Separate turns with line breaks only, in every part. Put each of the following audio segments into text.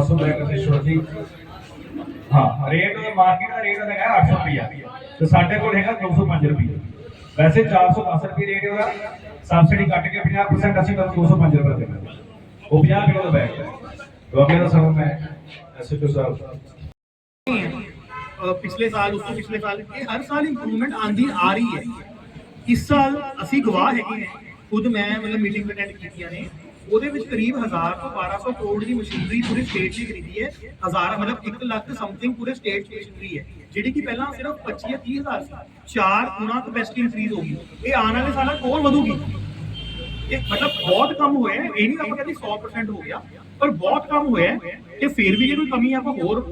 छह रुपए छोटी हाँ रेट तो मार्केट का रेट है अठ सौ रुपया। तो साढ़े को दो सौ पाँच रुपये। वैसे चार सौ दस रुपये रेट होगा। सब्सिडी कट के पाँह परसेंट असं दो सौ पाँच रुपया देना। वो पाँह किलो का बैग है तो अगले का समय
मैं एस एच ओ साहब पिछले साल, उसको पिछले साल हर साल इंप्रूवमेंट आंधी आ रही है। इस साल असं गवाह है खुद मैं मतलब मीटिंग अटेंड की ਉਹਦੇ ਵਿੱਚ ਕਰੀਬ 1000 ਤੋਂ 1200 ਕਰੋੜ ਦੀ ਮਸ਼ੀਨਰੀ ਪੂਰੇ ਸਟੇਟ ਦੀ ਖਰੀਦੀ ਹੈ। ਹਜ਼ਾਰ ਮਤਲਬ 1 ਲੱਖ ਸਮਥਿੰਗ ਪੂਰੇ ਸਟੇਟ ਦੀ ਮਸ਼ੀਨਰੀ ਹੈ। ਜਿਹੜੀ ਕਿ ਪਹਿਲਾਂ ਸਿਰਫ 25 ਜਾਂ 30 ਹਜ਼ਾਰ ਸੀ। ਚਾਰ ਗੁਣਾ ਕਪੈਸਿਟੀ ਇਨਕਰੀਜ਼ ਹੋ ਗਈ। ਇਹ ਆਉਣ ਵਾਲੇ ਸਾਲਾਂ ਹੋਰ ਵਧੂਗੀ। ਇਹ ਮਤਲਬ ਬਹੁਤ ਕੰਮ ਹੋਇਆ ਹੈ। ਇਹ ਨਹੀਂ ਆਪਾਂ ਕਹਿੰਦੇ 100% ਹੋ ਗਿਆ। ਪਰ ਬਹੁਤ ਕੰਮ ਹੋਇਆ ਹੈ ਤੇ ਫਿਰ ਵੀ ਜੇ ਕੋਈ ਕਮੀ ਆਪਾਂ ਹੋਰ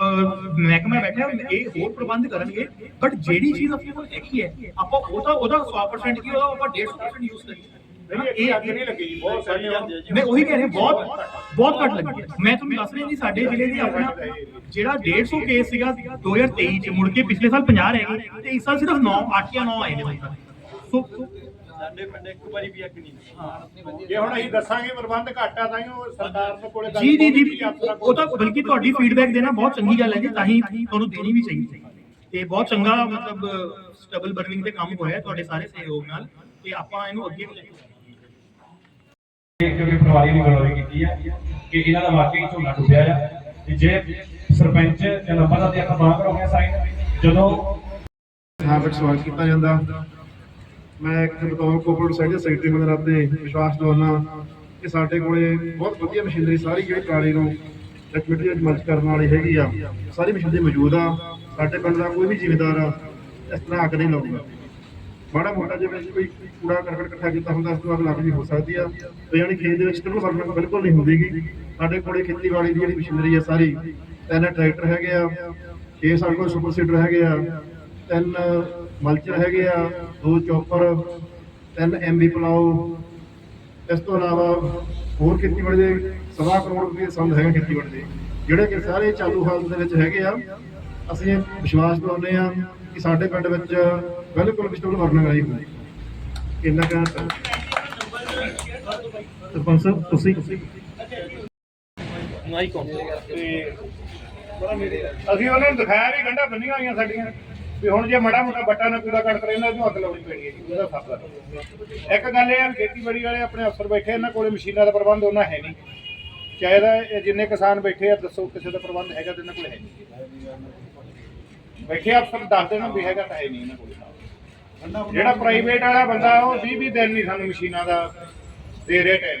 ਮਹਿਕਮਾ ਬੈਠਾ ਇਹ ਹੋਰ ਪ੍ਰਬੰਧ ਕਰਨਗੇ। ਬਟ ਜਿਹੜੀ ਚੀਜ਼ ਆਪਣੇ ਕੋਲ ਹੈਗੀ ਹੈ, ਆਪਾਂ ਉਹਦਾ ਉਹਦਾ 100% ਕੀ, ਉਹਦਾ ਆਪਾਂ 150% ਯੂਜ਼ ਕਰੀਏ।
ਨਹੀਂ ਇਹ ਅੱਗ ਨਹੀਂ ਲੱਗੀ ਜੀ, ਬਹੁਤ ਸਾਰੀ ਜਾਂਦੀ ਹੈ ਜੀ
ਮੈਂ ਉਹੀ ਕਹਿ ਰਿਹਾ ਬਹੁਤ ਬਹੁਤ ਘੱਟ ਲੱਗੀ। ਹੈ। ਮੈਂ ਤੁਹਾਨੂੰ ਦੱਸ ਰਿਹਾ ਜੀ ਸਾਡੇ ਜ਼ਿਲ੍ਹੇ ਦੀ ਆਪਣਾ ਜਿਹੜਾ 150 ਕੇਸ ਸੀਗਾ 2023 ਚ ਮੁੜ ਕੇ ਪਿਛਲੇ ਸਾਲ 50 ਰਹਿ ਗਏ ਤੇ ਇਸ ਸਾਲ ਸਿਰਫ 9 8 ਜਾਂ 9 ਆਏ ਨੇ ਬਸ ਸੋ
ਸਾਡੇ ਪਿੰਡ ਇੱਕ ਵਾਰੀ ਵੀ ਅੱਗ ਨਹੀਂ ਲੱਗੀ। ਜੇ ਹੁਣ ਅਸੀਂ ਦੱਸਾਂਗੇ ਪ੍ਰਬੰਧ ਘੱਟ ਤਾਂ ਹੀ ਉਹ ਸਰਕਾਰ ਦੇ ਕੋਲੇ ਗੱਲ
ਜੀ ਜੀ ਜੀ।
ਪਹੁੰਚੀ, ਅਫਸਰਾਂ
ਉਹ ਤਾਂ ਬਲਕਿ ਤੁਹਾਡੀ ਫੀਡਬੈਕ ਦੇਣਾ ਬਹੁਤ ਚੰਗੀ ਗੱਲ ਹੈ ਜੀ ਤਾਂ ਹੀ ਤੁਹਾਨੂੰ ਦੇਣੀ ਵੀ ਚਾਹੀਦੀ ਤੇ ਬਹੁਤ ਚੰਗਾ ਮਤਲਬ ਸਟੇਬਲ ਬਰਨਿੰਗ ਤੇ ਕੰਮ ਹੋਇਆ ਤੁਹਾਡੇ ਸਾਰੇ ਸਹਿਯੋਗ ਨਾਲ। ਤੇ ਆਪਾਂ ਇਹਨੂੰ ਅੱਗੇ ਵੀ ਲੈ ਕੇ ਜਾਵਾਂਗੇ।
ਕਿਉਂਕਿ ਪਰਿਵਾਰੀ ਨੇ ਗਲੌਰੀ ਕੀਤੀ ਹੈ ਕਿ ਇਹਨਾਂ ਦਾ ਵਾਕਈ ਝੋਨਾ ਡੁੱਬਿਆ ਆ। ਤੇ ਜੇ ਸਰਪੰਚ ਜਾਂ ਨੰਬਰਦਾਰ ਦੇ ਆਪਾਂ ਬਾਹਰ ਹੋ ਸਾਈਨ ਜਦੋਂ
ਹਾਂ ਸਵਾਲ ਕੀਤਾ ਜਾਂਦਾ। ਮੈਂ ਇੱਕ ਬਤੌਰ ਕੋਪਰੇਟ ਸਾਈਡ ਸੈਕਟਰੀ ਮੰਦਰ ਤੇ ਵਿਸ਼ਵਾਸ ਦਵਾਨਾ ਕਿ ਸਾਡੇ ਕੋਲੇ ਬਹੁਤ ਵਧੀਆ ਮਸ਼ੀਨਰੀ ਸਾਰੀ ਜਿਹੜੀ ਪਰਾਲੀ ਨੂੰ ਡਾਕੂਮੈਂਟਰੀ ਵਿੱਚ ਮਲਚ ਕਰਨ ਵਾਲੀ ਹੈਗੀ ਆ, ਸਾਰੀ ਮਸ਼ੀਨਰੀ ਮੌਜੂਦ ਆ। ਸਾਡੇ ਪਿੰਡ ਦਾ ਕੋਈ ਵੀ ਜ਼ਿਮੀਂਦਾਰ ਇਸ ਤਰ੍ਹਾਂ ਅੱਗ ਨਹੀਂ ਲਾਊਗਾ ਮਾੜਾ ਮੋਟਾ ਜੇ ਵਿੱਚ ਕੋਈ ਕੂੜਾ ਕਰਕਟ ਇਕੱਠਾ ਕੀਤਾ ਹੁੰਦਾ, ਉਸ ਤੋਂ ਬਾਅਦ ਲੱਗ ਵੀ ਹੋ ਸਕਦੀ ਆ। ਤੇ ਯਾਨੀ ਖੇਤ ਦੇ ਵਿੱਚ ਟਰਬਲ ਫਰਮੈਂਟ ਬਿਲਕੁਲ ਨਹੀਂ ਹੁੰਦੀਗੀ ਸਾਡੇ ਕੋਲੇ ਖੇਤੀਬਾੜੀ ਦੀ ਜਿਹੜੀ ਮਸ਼ੀਨਰੀ ਆ ਸਾਰੀ, ਤਿੰਨ ਟਰੈਕਟਰ ਹੈਗੇ ਆ, ਛੇ ਸਾਡੇ ਕੋਲ ਸੁਪਰ ਸੀਡਰ ਹੈਗੇ ਆ, ਤਿੰਨ ਮਲਚਰ ਹੈਗੇ ਆ, ਦੋ ਚੌਪਰ, ਤਿੰਨ ਐਮਬੀ ਪਲਾਓ। ਇਸ ਤੋਂ ਇਲਾਵਾ ਹੋਰ ਖੇਤੀਬਾੜੀ ਦੇ ਸਵਾ ਕਰੋੜ ਰੁਪਏ ਦੇ ਸੰਦ ਹੈਗੇ ਖੇਤੀਬਾੜੀ ਦੇ, ਜਿਹੜੇ ਕਿ ਸਾਰੇ ਚਾਲੂ ਹਾਲਤ ਦੇ ਵਿੱਚ ਹੈਗੇ ਆ। ਅਸੀਂ ਵਿਸ਼ਵਾਸ ਦਿਵਾਉਂਦੇ ਆ ਕਿ ਸਾਡੇ ਪਿੰਡ ਵਿੱਚ ਬਿਲਕੁਲ ਵਿਸਟਲ ਵਰਨਿੰਗ ਆਈ ਹੋਈ ਇੰਨਾ ਕਹਿਣਾ ਸਰਪੰਚ ਸਾਹਿਬ ਤੁਸੀਂ?
ਅਸੀਂ ਉਹਨਾਂ ਨੂੰ ਦਿਖਾਇਆ ਵੀ ਗੰਢਾਂ ਬੰਨੀਆਂ ਹੋਈਆਂ ਸਾਡੀਆਂ। ਵੀ ਹੁਣ ਜੇ ਮੜਾ ਮੋਟਾ ਬੱਟਾ ਨਾ ਕੂੜਾ ਕੱਟ ਕਰੇ ਇਹਨਾਂ ਨੂੰ ਅੱਗ ਲਾਉਣੀ ਪੈਣੀ ਹੈ ਜੀ ਉਹਦਾ ਫਸਲ ਇੱਕ ਗੱਲ ਇਹ ਆ ਵੀ ਖੇਤੀਬਾੜੀ ਵਾਲੇ ਆਪਣੇ ਅਫਸਰ ਬੈਠੇ ਇਹਨਾਂ ਕੋਲੇ ਮਸ਼ੀਨਾਂ ਦਾ ਪ੍ਰਬੰਧ ਉਹਨਾਂ ਹੈ ਨਹੀਂ। ਚਾਹੇ ਤਾਂ ਇਹ ਜਿੰਨੇ ਕਿਸਾਨ ਬੈਠੇ ਆ ਦੱਸੋ ਕਿਸੇ ਦਾ ਪ੍ਰਬੰਧ ਹੈਗਾ ਤੇ ਇਹਨਾਂ ਕੋਲੇ ਹੈ ਨਹੀਂ। ਬੈਠੇ ਅਫਸਰ ਦੱਸ ਦੇਣਾ ਵੀ ਹੈਗਾ ਤਾਂ ਹੈ ਨਹੀਂ ਇਹਨਾਂ ਕੋਲੇ। ਜਿਹੜਾ ਪ੍ਰਾਈਵੇਟ ਵਾਲਾ ਬੰਦਾ ਉਹ 20 20 ਦਿਨ ਨਹੀਂ ਸਾਨੂੰ ਮਸ਼ੀਨਾਂ ਦਾ ਦੇ ਰਿਹਾ ਟਾਈਮ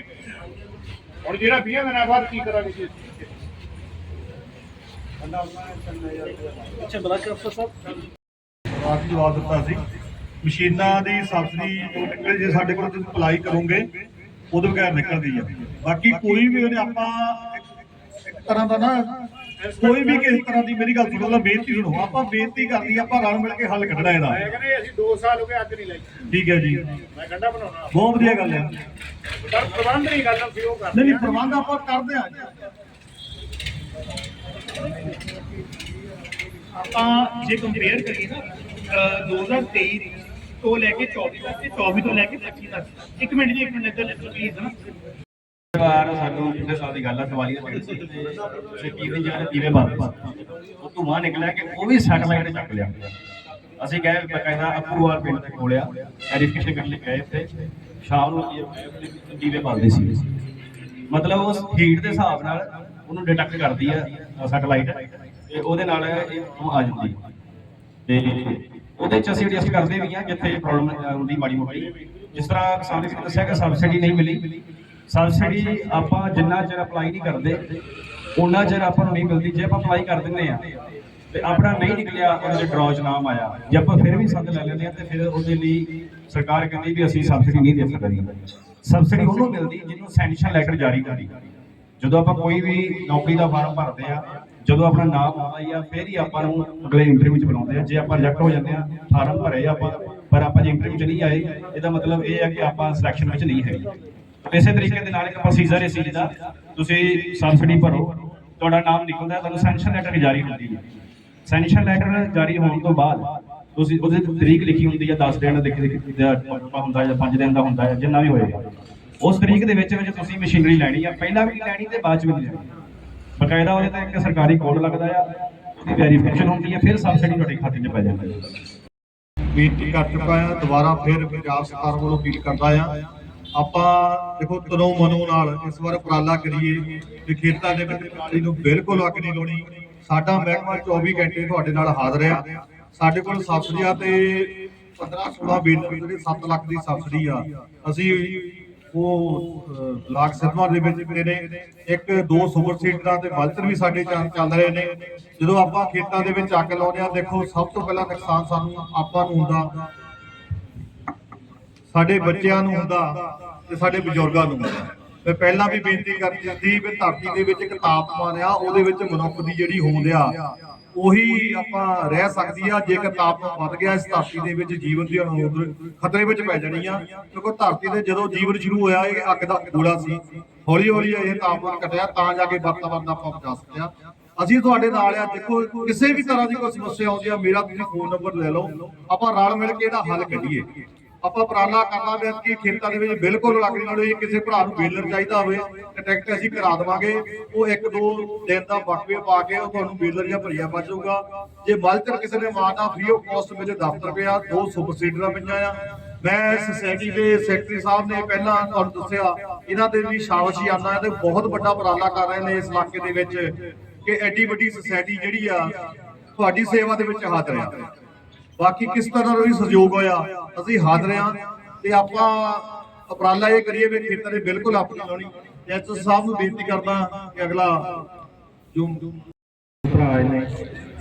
ਹੁਣ ਜਿਹੜਾ 20 ਦਿਨਾਂ ਬਾਅਦ ਕੀ ਕਰਾਂਗੇ ਜੀ?
ਆਪ ਜਵਾਬ ਦਿੱਤਾ ਸੀ। ਮਸ਼ੀਨਾਂ ਦੀ ਸਬਸਿਡੀ ਜੋ ਨਿਕਲ ਜੇ ਸਾਡੇ ਕੋਲ ਤੁਸੀਂ ਅਪਲਾਈ ਕਰੋਗੇ ਉਹਦੇ ਬਗੈਰ ਨਿਕਲਦੀ ਆ। ਬਾਕੀ ਕੋਈ ਵੀ ਉਹਨੇ ਆਪਾਂ ਇੱਕ- ਇੱਕ ਤਰ੍ਹਾਂ ਦਾ ਨਾ ਕੋਈ ਵੀ ਕਿਸੇ ਤਰ੍ਹਾਂ ਦੀ ਮੇਰੀ ਗੱਲ ਸੁਣੋ ਬੇਨਤੀ ਸੁਣੋ ਆਪਾਂ ਬੇਨਤੀ ਕਰਦੀ ਆਪਾਂ ਰਲ ਮਿਲ ਕੇ ਹੱਲ ਕੱਢਣਾ ਇਹਦਾ।
ਮੈਂ ਕਹਿੰਦਾ ਅਸੀਂ 2 ਸਾਲ ਹੋ ਗਏ ਅੱਗ ਨਹੀਂ ਲਾਈ।
ਠੀਕ ਹੈ ਜੀ।
ਮੈਂ ਗੰਡਾ ਬਣਾਉਣਾ।
ਬਹੁਤ ਵਧੀਆ ਗੱਲ ਹੈ।
ਪਰ ਪ੍ਰਬੰਧ ਨਹੀਂ ਗੱਲ ਅਸੀਂ ਉਹ ਕਰਦੇ
ਨਹੀਂ ਨਹੀਂ ਪ੍ਰਬੰਧ ਆਪਾਂ ਕਰਦੇ ਆ
ਆਪਾਂ ਜੇ ਕੰਪੇਅਰ ਕਰੀਏ ਨਾ ਅਹ 2023 ਤੋਂ ਲੈ ਕੇ 24 ਤੱਕ ਤੇ 24 ਤੋਂ ਲੈ ਕੇ 25 ਤੱਕ। ਇੱਕ ਮਿੰਟ ਜੀ ਇੱਕ ਮਿੰਟ ਇੱਧਰ ਪਲੀਜ਼ ਨਾ
ਵਾਰ ਸਾਨੂੰ ਪਿਛਲੇ ਸਾਲ ਦੀ ਗੱਲ ਆ, ਦੀਵਾਲੀ ਦੇ ਦਿਨ ਸੀ। ਤੇ ਟੀਵੀ ਜਿਹੜੇ ਦੀਵੇ ਬੰਦ ਉਹ ਧੂਆਂ ਨਿਕਲਿਆ ਕਿ ਉਹ ਵੀ ਸੈਟਲਾਈਟ ਚੱਕ ਲਿਆ। ਅਸੀਂ ਗਏ ਬਕਾਇਦਾ ਅਪਰੂਵਾਲ ਪਿੰਡ ਤੇ ਕੋਲਿਆ ਵੈਰੀਫਿਕੇਸ਼ਨ ਕਰਨ ਲਈ ਗਏ ਤੇ ਸ਼ਾਮ ਨੂੰ ਦੀਵੇ ਬੰਦੇ ਸੀ? ਮਤਲਬ ਉਸ ਹੀਟ ਦੇ ਹਿਸਾਬ ਨਾਲ ਉਹਨੂੰ ਡਿਟੈਕਟ ਕਰਦੀ ਆ ਸੈਟਲਾਈਟ, ਤੇ ਉਹਦੇ ਨਾਲ ਉਹ ਆ ਜਾਂਦੀ। ਤੇ ਉਹਦੇ ਚ ਅਸੀਂ ਐਡਜਸਟ ਕਰਦੇ ਵੀ ਆ, ਜਿੱਥੇ ਪ੍ਰੋਬਲਮ ਹੁੰਦੀ ਮਾੜੀ ਮੋਟੀ। ਜਿਸ ਤਰ੍ਹਾਂ ਕਿਸਾਨ ਦੱਸਿਆ ਕਿ ਸਬਸਿਡੀ ਨਹੀਂ ਮਿਲੀ ਸਬਸਿਡੀ ਆਪਾਂ ਜਿੰਨਾ ਚਿਰ ਅਪਲਾਈ ਨਹੀਂ ਕਰਦੇ ਉਹਨਾਂ ਚਿਰ ਆਪਾਂ ਨੂੰ ਨਹੀਂ ਮਿਲਦੀ। ਜੇ ਆਪਾਂ ਅਪਲਾਈ ਕਰ ਦਿੰਨੇ ਆ ਤੇ ਆਪਣਾ ਨਹੀਂ ਨਿਕਲਿਆ, ਉਹਦੇ ਡਰਾਅ ਚ ਨਾਮ ਆਇਆ। ਜੇ ਆਪਾਂ ਫਿਰ ਵੀ ਸੰਦ ਲੈ ਲੈਂਦੇ ਆ ਤੇ ਫਿਰ ਉਹਦੇ ਲਈ ਸਰਕਾਰ ਕਹਿੰਦੀ ਵੀ ਅਸੀਂ ਸਬਸਿਡੀ ਨਹੀਂ ਦੇ ਸਕਦੇ। ਸਬਸਿਡੀ ਉਹਨੂੰ ਮਿਲਦੀ, ਜਿਹਨੂੰ ਸੈਂਕਸ਼ਨ ਲੈਟਰ ਜਾਰੀ ਕਰੀ ਜਦੋਂ ਆਪਾਂ ਕੋਈ ਵੀ ਨੌਕਰੀ ਦਾ ਫਾਰਮ ਭਰਦੇ ਆ ਜਦੋਂ ਆਪਣਾ ਨਾਮ ਆਉਂਦਾ ਹੀ ਆ, ਫਿਰ ਹੀ ਆਪਾਂ ਨੂੰ ਅਗਲੇ ਇੰਟਰਵਿਊ ਚ ਬੁਲਾਉਂਦੇ ਆ। ਜੇ ਆਪਾਂ ਰਿਜੈਕਟ ਹੋ ਜਾਂਦੇ ਆ ਫਾਰਮ ਭਰੇ ਆਪਾਂ, ਪਰ ਆਪਾਂ ਜੇ ਇੰਟਰਵਿਊ ਚ ਨਹੀਂ ਆਏ, ਇਹਦਾ ਮਤਲਬ ਇਹ ਹੈ ਕਿ ਆਪਾਂ ਸਿਲੈਕਸ਼ਨ ਵਿੱਚ ਨਹੀਂ ਹੈਗੇ। ਇਸੇ ਤਰੀਕੇ ਦੇ ਨਾਲ ਇੱਕ ਪ੍ਰੋਸੀਜਰ ਇਸ ਚੀਜ਼ ਦਾ ਤੁਸੀਂ ਸਬਸਿਡੀ ਭਰੋ, ਤੁਹਾਡਾ ਨਾਮ ਨਿਕਲਦਾ, ਤੁਹਾਨੂੰ ਸੈਂਕਸ਼ਨ ਲੈਟਰ ਜਾਰੀ ਹੁੰਦੀ ਹੈ। ਸੈਂਕਸ਼ਨ ਲੈਟਰ ਜਾਰੀ ਹੋਣ ਤੋਂ ਬਾਅਦ ਤੁਸੀਂ ਉਹਦੇ ਤਰੀਕ ਲਿਖੀ ਹੁੰਦੀ ਹੈ 10 ਦਿਨ ਦੇ ਹੁੰਦਾ ਜਾਂ 5 ਦਿਨ ਦਾ ਹੁੰਦਾ ਹੈ, ਜਿੰਨਾ ਵੀ ਹੋਏਗਾ। ਉਸ ਤਰੀਕ ਦੇ ਵਿੱਚ ਵਿੱਚ ਤੁਸੀਂ ਮਸ਼ੀਨਰੀ ਲੈਣੀ ਆ, ਪਹਿਲਾਂ ਵੀ ਲੈਣੀ ਤੇ ਬਾਅਦ ਚ ਵੀ ਲੈਣੀ। ਬਕਾਇਦਾ ਉਹਦੇ ਤੇ ਇੱਕ ਸਰਕਾਰੀ ਕੋਡ ਲੱਗਦਾ ਆ, ਉਹਦੀ ਵੈਰੀਫਿਕੇਸ਼ਨ ਹੁੰਦੀ ਹੈ, ਫਿਰ ਸਬਸਿਡੀ ਤੁਹਾਡੇ ਖਾਤੇ 'ਚ ਪੈ ਜਾਂਦੀ ਹੈ।
ਬੇਨਤੀ ਕਰ ਚੁੱਕਾ ਆ, ਦੁਬਾਰਾ ਫਿਰ ਪੰਜਾਬ ਸਰਕਾਰ ਵੱਲੋਂ ਅਪੀਲ ਕਰਦਾ ਆ ਆਪਾਂ ਦੇਖੋ ਤਨੋ ਮਨੋ ਨਾਲ ਇਸ ਵਾਰ ਉਪਰਾਲਾ ਕਰੀਏ ਕਿ ਖੇਤਾਂ ਦੇ ਵਿੱਚ ਪਰਾਲੀ ਨੂੰ ਬਿਲਕੁਲ ਅੱਗ ਨਹੀਂ ਲਾਉਣੀ। ਸਾਡਾ ਮਹਿਕਮਾ 24 ਘੰਟੇ ਤੁਹਾਡੇ ਨਾਲ ਹਾਜ਼ਰ ਆ। ਸਾਡੇ ਕੋਲ ਸਬਸਿਡੀਆਂ ਤੇ 15 16 ਬਿੱਲ ਜਿਹੜੇ 7 ਲੱਖ ਦੀ ਸਬਸਿਡੀ ਆ ਅਸੀਂ ਉਹ ਅਹ, ਲਾਗ ਸਿਰਮਾ ਦੇ ਵਿੱਚ ਜਿਹੜੇ ਨੇ। ਇੱਕ ਦੋ ਸੁਪਰ ਸੀਡਰਾਂ ਤੇ ਮਲਚਰ ਵੀ ਸਾਡੇ ਚੱਲ ਚੱਲ ਰਹੇ ਨੇ। ਜਦੋਂ ਆਪਾਂ ਖੇਤਾਂ ਦੇ ਵਿੱਚ ਅੱਗ ਲਾਉਂਦੇ ਆ ਦੇਖੋ ਸਭ ਤੋਂ ਪਹਿਲਾਂ ਨੁਕਸਾਨ ਸਾਨੂੰ ਆਪਾਂ ਨੂੰ ਹੁੰਦਾ ਸਾਡੇ ਬੱਚਿਆਂ ਨੂੰ ਹੁੰਦਾ ਤੇ ਸਾਡੇ ਬਜ਼ੁਰਗਾਂ ਨੂੰ ਹੁੰਦਾ। ਮੈਂ ਪਹਿਲਾਂ ਵੀ ਬੇਨਤੀ ਕਰਦੀ ਸੀ ਵੀ ਧਰਤੀ ਦੇ ਵਿੱਚ ਇੱਕ ਤਾਪਮਾਨ ਆ, ਉਹਦੇ ਵਿੱਚ ਮਨੁੱਖ ਦੀ ਜਿਹੜੀ ਹੋਂਦ ਆ, ਉਹੀ ਆਪਾਂ ਰਹਿ ਸਕਦੀ ਆ ਜੇਕਰ ਤਾਪਮਾਨ ਵੱਧ ਗਿਆ, ਇਸ ਧਰਤੀ ਦੇ ਵਿੱਚ ਜੀਵਨ ਦੀ ਹੋਂਦ ਖਤਰੇ ਵਿੱਚ ਪੈ ਜਾਣੀ ਆ। ਕਿਉਂਕਿ ਧਰਤੀ ਤੇ ਜਦੋਂ ਜੀਵਨ ਸ਼ੁਰੂ ਹੋਇਆ, ਇਹ ਅੱਗ ਦਾ ਗੋਲਾ ਸੀ। ਹੌਲੀ ਹੌਲੀ ਇਹ ਤਾਪਮਾਨ ਘਟਿਆ, ਤਾਂ ਜਾ ਕੇ ਵਾਤਾਵਰਨ ਦਾ ਆਪਾਂ ਬਚਾ ਸਕਿਆ। ਅਸੀਂ ਤੁਹਾਡੇ ਨਾਲ ਆ, ਦੇਖੋ, ਕਿਸੇ ਵੀ ਤਰ੍ਹਾਂ ਦੀ ਕੋਈ ਸਮੱਸਿਆ ਆਉਂਦੀ ਆ, ਮੇਰਾ ਤੁਸੀਂ ਫੋਨ ਨੰਬਰ ਲੈ ਲਓ। ਆਪਾਂ ਰਲ ਮਿਲ ਕੇ ਇਹਦਾ ਹੱਲ ਕੱਢੀਏ। ਆਪਾਂ ਉਪਰਾਲਾ ਕਰਨਾ ਵੀ ਕਿ ਖੇਤਾਂ ਦੇ ਵਿੱਚ ਬਿਲਕੁਲ ਲੱਗ ਨਹੀਂ ਹੋਣੀ, ਕਿਸੇ ਭਰਾ ਨੂੰ ਬੇਲਰ ਚਾਹੀਦਾ ਹੋਵੇ ਕੰਟੈਕਟ ਅਸੀਂ ਕਰਾ ਦੇਵਾਂਗੇ। ਉਹ ਇੱਕ ਦੋ ਦਿਨ ਦਾ ਵਕਫੇ ਪਾ ਕੇ ਉਹ ਤੁਹਾਨੂੰ ਬੇਲਰ ਜਾਂ ਭਰੀਆ ਪਾ ਜੇ ਮਲਚਰ ਕਿਸੇ ਨੇ ਮਾਰਨਾ ਫ੍ਰੀ ਆਫ ਕਾਸਟ ਮੇਰੇ ਦਫ਼ਤਰ ਪਿਆ, ਦੋ ਸੁਪਰ ਸੀਡਰਾਂ ਪਈਆਂ ਆ। ਮੈਂ ਸੋਸਾਇਟੀ ਦੇ ਸੈਕਟਰੀ ਸਾਹਿਬ ਨੇ ਪਹਿਲਾਂ ਤੁਹਾਨੂੰ ਦੱਸਿਆ, ਇਹਨਾਂ ਤੇ ਵੀ ਸ਼ਾਬਾਸ਼ੀ ਆਉਂਦਾ ਤੇ ਬਹੁਤ ਵੱਡਾ ਉਪਰਾਲਾ ਕਰ ਰਹੇ ਨੇ ਇਸ ਇਲਾਕੇ ਦੇ ਵਿੱਚ, ਕਿ ਐਡੀ ਵੱਡੀ ਸੋਸਾਇਟੀ ਜਿਹੜੀ ਆ, ਤੁਹਾਡੀ ਸੇਵਾ ਦੇ ਵਿੱਚ ਹਾਜ਼ਰ ਆ। ਬਾਕੀ ਕਿਸ ਤਰ੍ਹਾਂ ਦਾ ਵੀ ਸਹਿਯੋਗ ਹੋਇਆ? ਅਸੀਂ ਹਾਜ਼ਰ ਹਾਂ ਤੇ ਆਪਾਂ ਉਪਰਾਲਾ ਇਹ ਕਰੀਏ ਵੀ ਖੇਤਾਂ ਦੇ ਬਿਲਕੁਲ ਆਪਣੀ ਲਾਉਣੀ ਐਸਐਸ ਸਾਹਿਬ ਨੂੰ ਬੇਨਤੀ ਕਰਦਾ ਕਿ ਅਗਲਾ ਜੋ
ਭਰਾ ਨੇ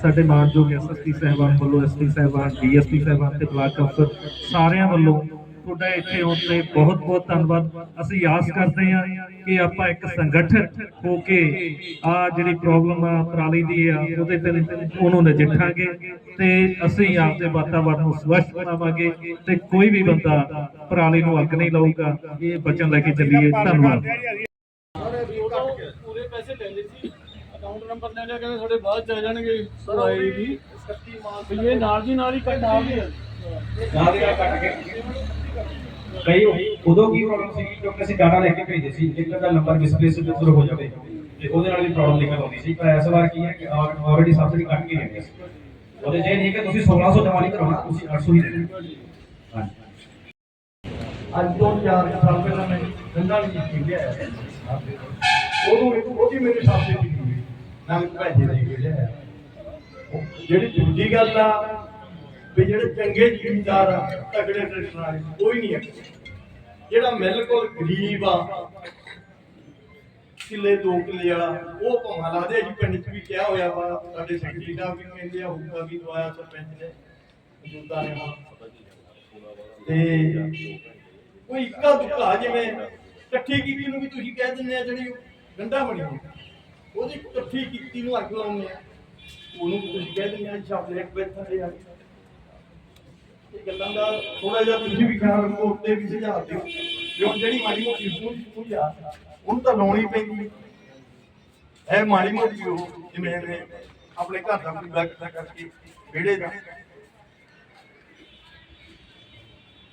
ਸਾਡੇ ਮਾਨਯੋਗ ਐਸਐਸਪੀ ਸਾਹਿਬਾਨ ਵੱਲੋਂ ਐਸਪੀ ਸਾਹਿਬਾਨ ਡੀਐਸਪੀ ਸਾਹਿਬਾਨ ਤੇ ਬਲਾਕ ਅਫਸਰ ਸਾਰਿਆਂ ਵੱਲੋਂ ਤੁਹਾਡਾ ਇੱਥੇ ਆਉਣ ਤੇ ਬਹੁਤ ਬਹੁਤ ਧੰਨਵਾਦ। ਅਸੀਂ ਆਸ ਕਰਦੇ ਹਾਂ ਕਿ ਆਪਾਂ ਇੱਕ ਸੰਗਠਨ ਹੋ ਕੇ ਆ ਜਿਹੜੀ ਪ੍ਰੋਬਲਮ ਆ ਪਰਾਲੀ ਦੀ ਆ ਉਹਦੇ ਤੇ ਉਹਨੂੰ ਨਜਿੱਠਾਂਗੇ ਤੇ ਅਸੀਂ ਆਪਦੇ ਵਾਤਾਵਰਨ ਨੂੰ ਸਵੱਛ ਬਣਾਵਾਂਗੇ ਤੇ ਕੋਈ ਵੀ ਬੰਦਾ ਪਰਾਲੀ ਨੂੰ ਅੱਗ ਨਹੀਂ ਲਾਊਗਾ ਇਹ ਬਚਨ ਲੈ ਕੇ ਚੱਲੀਏ। ਧੰਨਵਾਦ।
ਪੂਰੇ ਪੈਸੇ ਲੈ ਲਏ ਸੀ। ਅਕਾਊਂਟ ਨੰਬਰ ਲੈ ਲਿਆ ਕਹਿੰਦੇ ਤੁਹਾਡੇ ਬਾਅਦ ਚ ਆ ਜਾਣਗੇ। ਸਵਾਈ ਦੀ। ਵੀ ਇਹ ਨਾਲ ਦੀ ਨਾਲ ਹੀ ਕੱਟ ਆ ਗਏ
ਨਾਲ ਦੀ ਨਾਲ ਕੱਟ ਕੇ। ਕਈ ਉਦੋਂ ਕੀ ਪ੍ਰੋਬਲਮ ਸੀ ਕਿਉਂਕਿ ਅਸੀਂ ਡਾਟਾ ਲੈ ਕੇ ਭੇਜਦੇ ਸੀ ਇੱਕ ਦਾ ਨੰਬਰ ਮਿਸਪਲੇਸ ਜਦੋਂ ਹੋ ਜਾਵੇ, ਤੇ ਉਹਦੇ ਨਾਲ ਵੀ ਪ੍ਰੋਬਲਮ ਨਿਕਲ ਆਉਂਦੀ ਸੀ। ਪਰ ਇਸ ਵਾਰ ਕੀ ਹੈ ਕਿ ਆਲਰੇਡੀ ਸਬਸਿਡੀ ਕੱਟ ਕੇ ਲੈਂਦੇ ਸੀ। ਉਹਦੇ ਜੇ ਨਹੀਂ ਕਿ ਤੁਸੀਂ 1600 ਜਮਾ ਨਹੀਂ ਕਰਾਉਣਾ ਤੁਸੀਂ 800 ਹੀ ਦੇਣਾ ਹਾਂਜੀ।
ਅੱਜ ਤੋਂ 4 ਸਾਲ ਪਹਿਲਾਂ ਮੈਂ ਗੰਗਾ ਦੀ ਚੀਜ਼ ਉਦੋਂ ਇੱਕ ਉਹਦੀ ਮੇਰੇ ਸਾਹਮਣੇ ਵੀ ਹੋਈ ਨਾਲ ਪੈਸੇ ਦੇ ਕੇ ਜਿਹੜੀ ਦੂਜੀ ਗੱਲ ਆ ਵੀ ਜਿਹੜੇ ਚੰਗੇ ਜ਼ਿਮੀਂਦਾਰ ਆ ਤਗੜੇ ਟਰੈਕਟਰ ਵਾਲੇ, ਕੋਈ ਨਹੀਂ ਹੈ। ਜਿਹੜਾ ਬਿਲਕੁਲ ਗਰੀਬ ਆ, ਕਿੱਲੇ, ਦੋ ਕਿੱਲੇ ਵਾਲਾ, ਉਹ ਭਾਵੇਂ ਲਾ ਦੇ ਜੀ ਪਿੰਡ 'ਚ ਵੀ ਕਿਹਾ ਹੋਇਆ ਵਾ, ਸਾਡੇ ਸੈਕਟਰੀ ਸਾਹਿਬ ਵੀ ਕਹਿੰਦੇ ਆ ਹੁਕਮ ਵੀ ਦਵਾਇਆ ਸਰਪੰਚ ਨੇ, ਮੌਜੂਦਾ ਨੇ ਤੇ ਕੋਈ ਇੱਕਾ ਦੁੱਕਾ ਜਿਵੇਂ ਇਕੱਠੀ ਕੀਤੀ ਨੂੰ ਵੀ ਤੁਸੀਂ ਕਹਿ ਦਿੰਦੇ ਆ, ਜਿਹੜੀ ਗੰਡਾ ਬਣੀ ਉਹਦੀ ਇਕੱਠੀ ਕੀਤੀ ਨੂੰ ਅੱਗ ਲਾਉਂਦੇ ਆ। ਉਹਨੂੰ ਤੁਸੀਂ ਕਹਿ ਦਿੰਦੇ ਆ ਅੱਛਾ ਪਲੇਟ ਵਿੱਚ ਥੱਲੇ ਆ। ਇਹ ਗੱਲਾਂ ਦਾ ਥੋੜਾ ਜਿਹਾ ਤੁਸੀਂ ਵੀ ਖਿਆਲ ਰੱਖੋ ਉੱਤੇ ਵੀ ਸੁਝਾਅ ਦਿਓ। ਹੁਣ ਜਿਹੜੀ ਮਾੜੀ ਮੋਟੀ ਸੂਝ ਸੂਝ ਆ ਉਹਨੂੰ ਤਾਂ ਲਾਉਣੀ ਪੈਂਦੀ ਇਹ ਮਾੜੀ ਮੋਟੀ ਉਹ ਜਿਵੇਂ ਨੇ ਆਪਣੇ ਘਰ ਦਾ ਕੋਈ ਬੈਗ ਕਰਕੇ ਵਿਹੜੇ ਦਾ